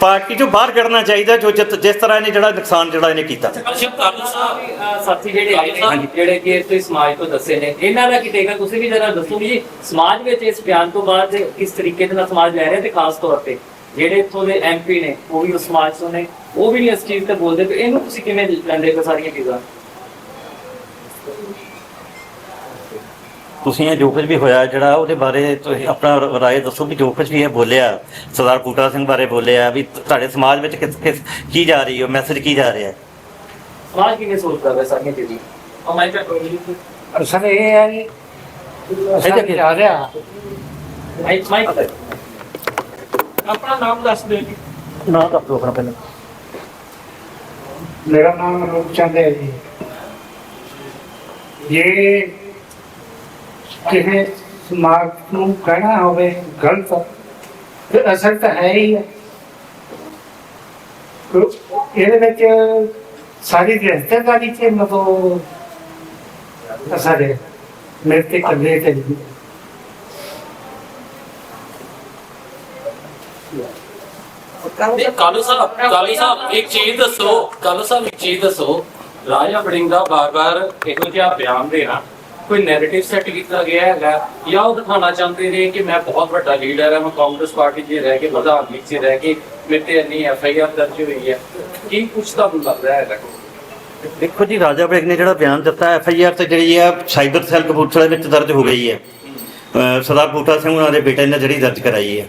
[SPEAKER 1] ਪਾਰਟੀ ਚੋਂ ਬਾਹਰ ਕੱਢਣਾ ਚਾਹੀਦਾ ਜੋ ਜਿਸ ਤਰ੍ਹਾਂ ਇਹਨੇ ਜਿਹੜਾ ਨੁਕਸਾਨ ਜਿਹੜਾ ਇਹਨੇ ਕੀਤਾ।
[SPEAKER 2] ਸਾਥੀ ਜਿਹੜੇ ਆਏ ਨੇ ਜਿਹੜੇ ਕਿ ਇਸ ਸਮਾਜ ਤੋਂ ਦੱਸੇ ਨੇ ਇਹਨਾਂ ਦਾ ਕੀ ਟੇਕਾ ਤੁਸੀਂ ਵੀ ਜਰਾ ਦੱਸੋ ਵੀ ਜੀ ਸਮਾਜ ਵਿੱਚ ਇਸ ਬਿਆਨ ਤੋਂ ਬਾਅਦ ਕਿਸ ਤਰੀਕੇ ਦੇ ਨਾਲ ਸਮਾਜ ਲੈ ਰਿਹਾ ਤੇ ਖਾਸ ਤੌਰ ਤੇ ਜਿਹੜੇ ਇੱਥੋਂ ਦੇ ਐਮਪੀ ਨੇ ਉਹ ਵੀ ਉਸ ਸਮਾਜ ਤੋਂ ਨੇ ਉਹ ਵੀ ਨਹੀਂ ਇਸ ਚੀਜ਼ ਤੇ ਬੋਲਦੇ ਤੇ ਇਹਨੂੰ ਤੁਸੀਂ ਕਿਵੇਂ ਲੈਂਦੇ ਹੋ ਸਾਰੀਆਂ ਚੀਜ਼ਾਂ?
[SPEAKER 1] ਤੁਸੀਂ ਇਹ ਜੋ ਕੁਝ ਵੀ ਹੋਇਆ ਜਿਹੜਾ ਉਹਦੇ ਬਾਰੇ ਤੁਸੀਂ ਆਪਣਾ ਰਾਏ ਦੱਸੋ ਵੀ ਜੋ ਕੁਝ ਵੀ ਇਹ ਬੋਲਿਆ ਸਰਦਾਰ ਬੂਟਾ ਸਿੰਘ ਬਾਰੇ ਬੋਲਿਆ ਵੀ ਤੁਹਾਡੇ ਸਮਾਜ ਵਿੱਚ ਕਿਸ ਕਿਸ ਕੀ ਜਾ ਰਹੀ ਹੈ ਮੈਸੇਜ ਕੀ ਜਾ ਰਿਹਾ ਹੈ?
[SPEAKER 2] ਸਮਾਜ ਕਿਵੇਂ ਸੋਚਦਾ ਹੈ ਸਾਰੀਆਂ ਚੀਜ਼ਾਂ ਉਹ ਮੈਂ ਤਾਂ
[SPEAKER 6] ਅਸਲ ਇਹ ਹੈ ਕਿ ਅਸਲ ਜਾ ਰਿਹਾ।
[SPEAKER 2] ਮਾਈਕ ਮਾਈਕ
[SPEAKER 4] ਆਪਣਾ ਨਾਮ ਦੱਸ ਦਿਓ ਜੀ।
[SPEAKER 1] ਨਾ ਤਾਂ ਆਪਣਾ ਪਹਿਲਾਂ।
[SPEAKER 6] ਮੇਰਾ ਨਾਮ ਰੂਪ ਚੰਦ ਹੈ ਜੀ। ਇਹ ਕਿਸੇ ਸਮਾਜ ਨੂੰ ਕਹਿਣਾ ਹੋਵੇ ਗਲਤ, ਤੇ ਅਸਲ ਤਾਂ ਹੈ ਹੀ ਹੈ। ਇਹਦੇ ਵਿੱਚ ਸਾਰੀ ਰਿਸ਼ਤੇਦਾਰੀ ਚ ਮਤਲਬ ਅਸਰ ਹੈ। ਮੇਰੇ ਤੇ ਕੱਲੇ ਤੇ
[SPEAKER 7] ਕਾਲੂ ਸਾਹਿਬ ਕਾਲੂ ਸਾਹਿਬ, ਇੱਕ ਚੀਜ਼ ਦੱਸੋ, ਕਾਲੂ ਸਾਹਿਬ, ਇੱਕ ਚੀਜ਼ ਦੱਸੋ। ਰਾਜਾ ਬੜਿੰਗਾ ਬਾਰ-ਬਾਰ ਇਹੋ ਜਿਹਾ ਬਿਆਨ ਦੇਣਾ। ਕੋਈ ਨੈਰੇਟਿਵ ਸੈੱਟ ਕੀਤਾ ਗਿਆ ਹੈਗਾ ਜਾਂ ਉਹ ਦਿਖਾਉਣਾ ਚਾਹੁੰਦੇ ਨੇ ਕਿ ਮੈਂ ਬਹੁਤ ਵੱਡਾ ਲੀਡਰ ਹਾਂ ਮੈਂ ਕਾਂਗਰਸ ਪਾਰਟੀ 'ਚ ਰਹਿ ਕੇ ਪ੍ਰਧਾਨ ਵਿੱਚ ਰਹਿ ਕੇ ਮੇਰੇ ਤੇ ਇੰਨੀ ਐਫ ਆਈ ਆਰ ਦਰਜ ਹੋਈ ਹੈ। ਕੀ ਕੁਛ ਤੁਹਾਨੂੰ ਲੱਗਦਾ ਹੈਗਾ?
[SPEAKER 1] ਦੇਖੋ ਜੀ ਰਾਜਾ ਬੇਗ ਨੇ ਜਿਹੜਾ ਬਿਆਨ ਦਿੱਤਾ ਐਫ ਆਈ ਆਰ ਤੇ ਜਿਹੜੀ ਆ ਸਾਈਬਰ ਸੈੱਲ ਕਪੂਰਥਲਾ ਵਿੱਚ ਦਰਜ ਹੋ ਗਈ ਹੈ। ਸਰਦਾਰ ਬੂਟਾ ਸਿੰਘ ਉਹਨਾਂ ਦੇ ਬੇਟੇ ਨੇ ਜਿਹੜੀ ਦਰਜ ਕਰਾਈ ਹੈ।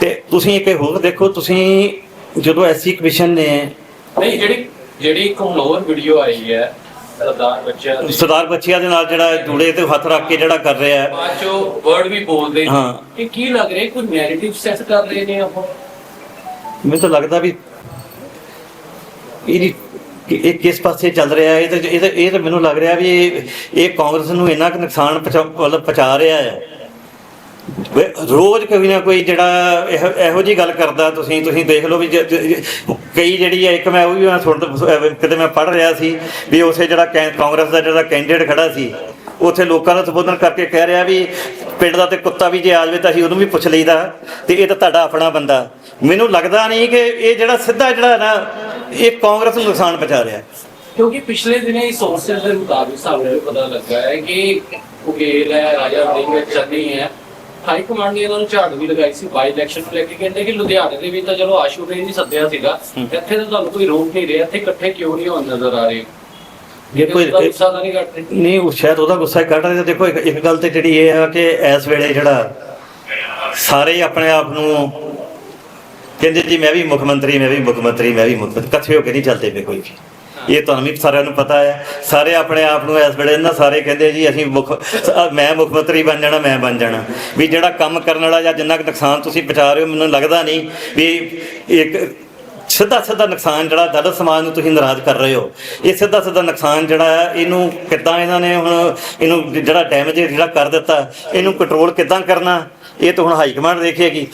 [SPEAKER 1] ਤੇ ਤੁਸੀਂ ਇੱਕ ਹੋਰ ਦੇਖੋ ਤੁਸੀਂ ਜਦੋਂ ਐਸਸੀ ਕਮਿਸ਼ਨ ਨੇ
[SPEAKER 7] ਨਹੀਂ ਜਿਹੜੀ ਜਿਹੜੀ ਇੱਕ ਹੋਰ ਵੀਡੀਓ ਆਈ ਹੈ ਸਰਦਾਰ ਬੱਚਿਆਂ ਦੀ
[SPEAKER 1] ਸਰਦਾਰ ਬੱਚਿਆਂ ਦੇ ਨਾਲ ਜਿਹੜਾ ਜੁੜੇ ਤੇ ਹੱਥ ਰੱਖ ਕੇ ਜਿਹੜਾ ਕਰ ਰਿਹਾ ਹੈ।
[SPEAKER 7] ਬਾਅਦ ਚੋਂ ਵਰਡ ਵੀ ਬੋਲਦੇ ਨੇ।
[SPEAKER 1] ਹਾਂ।
[SPEAKER 7] ਕਿ ਕੀ ਲੱਗ ਰਿਹਾ? ਕੋਈ ਨੈਰੇਟਿਵ ਸੈੱਟ ਕਰ ਰਹੇ ਨੇ ਉਹ
[SPEAKER 1] ਮੈਨੂੰ ਤਾਂ ਲੱਗਦਾ ਵੀ ਇਹਦੀ ਕਿ ਇਹ ਕਿਸ ਪਾਸੇ ਚੱਲ ਰਿਹਾ ਹੈ? ਇਹ ਤਾਂ ਇਹ ਤਾਂ ਇਹ ਤਾਂ ਮੈਨੂੰ ਲੱਗ ਰਿਹਾ ਵੀ ਇਹ ਇਹ ਕਾਂਗਰਸ ਨੂੰ ਇੰਨਾ ਕੁ ਨੁਕਸਾਨ ਪਹੁੰਚਾ ਮਤਲਬ ਪਹੁੰਚਾ ਰਿਹਾ ਹੈ। ਰੋਜ਼ ਕੋਈ ਨਾ ਕੋਈ ਜਿਹੜਾ ਇਹੋ ਇਹੋ ਜੀ ਗੱਲ ਕਰਦਾ, ਤੁਸੀਂ ਤੁਸੀਂ ਦੇਖ ਲਓ ਵੀ ਕਈ ਜਿਹੜੀ ਹੈ ਇੱਕ ਮੈਂ ਉਹ ਵੀ ਮੈਂ ਸੁਣ ਕਿਤੇ ਮੈਂ ਪੜ੍ਹ ਰਿਹਾ ਸੀ ਵੀ ਉਸੇ ਜਿਹੜਾ ਕਾਂਗਰਸ ਦਾ ਜਿਹੜਾ ਕੈਂਡੀਡੇਟ ਖੜਾ ਸੀ, ਉੱਥੇ ਲੋਕਾਂ ਨੂੰ ਸੰਬੋਧਨ ਕਰਕੇ ਕਹਿ ਰਿਹਾ ਵੀ ਪਿੰਡ ਦਾ ਤੇ ਕੁੱਤਾ ਵੀ ਜੇ ਆ ਜਾਵੇ ਤਾਂ ਅਸੀਂ ਉਹਨੂੰ ਵੀ ਪੁੱਛ ਲਈਦਾ ਤੇ ਇਹ ਤਾਂ ਤੁਹਾਡਾ ਆਪਣਾ ਬੰਦਾ। ਮੈਨੂੰ ਲੱਗਦਾ ਨਹੀਂ ਕਿ ਇਹ ਜਿਹੜਾ ਸਿੱਧਾ ਜਿਹੜਾ ਨਾ, ਇਹ ਕਾਂਗਰਸ ਨੂੰ ਨੁਕਸਾਨ ਪਹੁੰਚਾ ਰਿਹਾ।
[SPEAKER 7] ਕਿਉਂਕਿ ਪਿਛਲੇ ਦਿਨੇ ਹੀ ਸੋਰਸਸ ਦੇ ਮੁਤਾਬਿਕ ਸਾਨੂੰ ਪਤਾ ਲੱਗਾ ਹੈ ਕਿ ਉਗੇਲ ਹੈ, ਰਾਜਾ ਵੜਿੰਗ ਚੰਨੀ ਹੈ। ਹਾਈ ਕਮਾਂਡ ਨੇ ਇਹਨਾਂ ਨੂੰ ਝਾੜ ਵੀ ਲਗਾਈ ਸੀ ਬਾਈ ਇਲੈਕਸ਼ਨ ਨੂੰ ਲੈ ਕੇ ਕਹਿੰਦੇ ਕਿ ਲੁਧਿਆਣੇ ਦੇ ਵਿੱਚ ਤਾਂ ਚਲੋ ਆਸ਼ੂ ਨੇ ਨਹੀਂ ਸੱਦਿਆ ਸੀਗਾ। ਇੱਥੇ ਤਾਂ ਤੁਹਾਨੂੰ ਕੋਈ ਰੋਕ ਨਹੀਂ ਰਿਹਾ ਇੱਥੇ ਇਕੱਠੇ ਕਿਉਂ ਨਹੀਂ ਹੋਣ ਨਜ਼ਰ ਆ ਰਹੇ?
[SPEAKER 1] ਜੇ ਕੋਈ
[SPEAKER 7] ਇਹਦਾ ਗੁੱਸਾ ਤਾਂ ਨਹੀਂ ਕਰਦੇ
[SPEAKER 1] ਨਹੀਂ ਉਹ ਸ਼ਾਇਦ ਉਹਦਾ ਗੁੱਸਾ ਕੱਢ ਰਿਹਾ। ਦੇਖੋ ਇੱਕ ਇੱਕ ਗੱਲ ਤੇ ਜਿਹੜੀ ਇਹ ਆ ਕਿ ਇਸ ਵੇਲੇ ਜਿਹੜਾ ਸਾਰੇ ਹੀ ਆਪਣੇ ਆਪ ਨੂੰ ਕਹਿੰਦੇ ਜੀ ਮੈਂ ਵੀ ਮੁੱਖ ਮੰਤਰੀ ਮੈਂ ਵੀ ਮੁੱਖ ਮੰਤਰੀ ਮੈਂ ਵੀ ਮੁੱਖ ਮੰਤਰੀ ਇਕੱਠੇ ਹੋ ਕੇ ਨਹੀਂ ਚੱਲਦੇ ਪਏ ਕੋਈ ਵੀ। ਇਹ ਤੁਹਾਨੂੰ ਵੀ ਸਾਰਿਆਂ ਨੂੰ ਪਤਾ ਹੈ। ਸਾਰੇ ਆਪਣੇ ਆਪ ਨੂੰ ਇਸ ਵੇਲੇ ਨਾ ਸਾਰੇ ਕਹਿੰਦੇ ਜੀ, ਅਸੀਂ ਮੁੱਖ ਮੈਂ ਮੁੱਖ ਮੰਤਰੀ ਬਣ ਜਾਣਾ, ਮੈਂ ਬਣ ਜਾਣਾ। ਵੀ ਜਿਹੜਾ ਕੰਮ ਕਰਨ ਵਾਲਾ ਜਾਂ ਜਿੰਨਾ ਕੁ ਨੁਕਸਾਨ ਤੁਸੀਂ ਪਹੁੰਚਾ ਰਹੇ ਹੋ, ਮੈਨੂੰ ਲੱਗਦਾ ਨਹੀਂ ਵੀ ਇੱਕ ਸਿੱਧਾ ਸਿੱਧਾ ਨੁਕਸਾਨ ਜਿਹੜਾ ਦਲਿਤ ਸਮਾਜ ਨੂੰ ਤੁਸੀਂ ਨਾਰਾਜ਼ ਕਰ ਰਹੇ ਹੋ। ਇਹ ਸਿੱਧਾ ਸਿੱਧਾ ਨੁਕਸਾਨ ਜਿਹੜਾ ਹੈ, ਇਹਨੂੰ ਕਿੱਦਾਂ ਇਹਨਾਂ ਨੇ ਹੁਣ ਇਹਨੂੰ ਜਿਹੜਾ ਡੈਮੇਜ ਜਿਹੜਾ ਕਰ ਦਿੱਤਾ, ਇਹਨੂੰ ਕੰਟਰੋਲ ਕਿੱਦਾਂ ਕਰਨਾ, ਇਹ ਤਾਂ ਹੁਣ ਹਾਈ ਕਮਾਂਡ ਦੇਖੇਗੀ।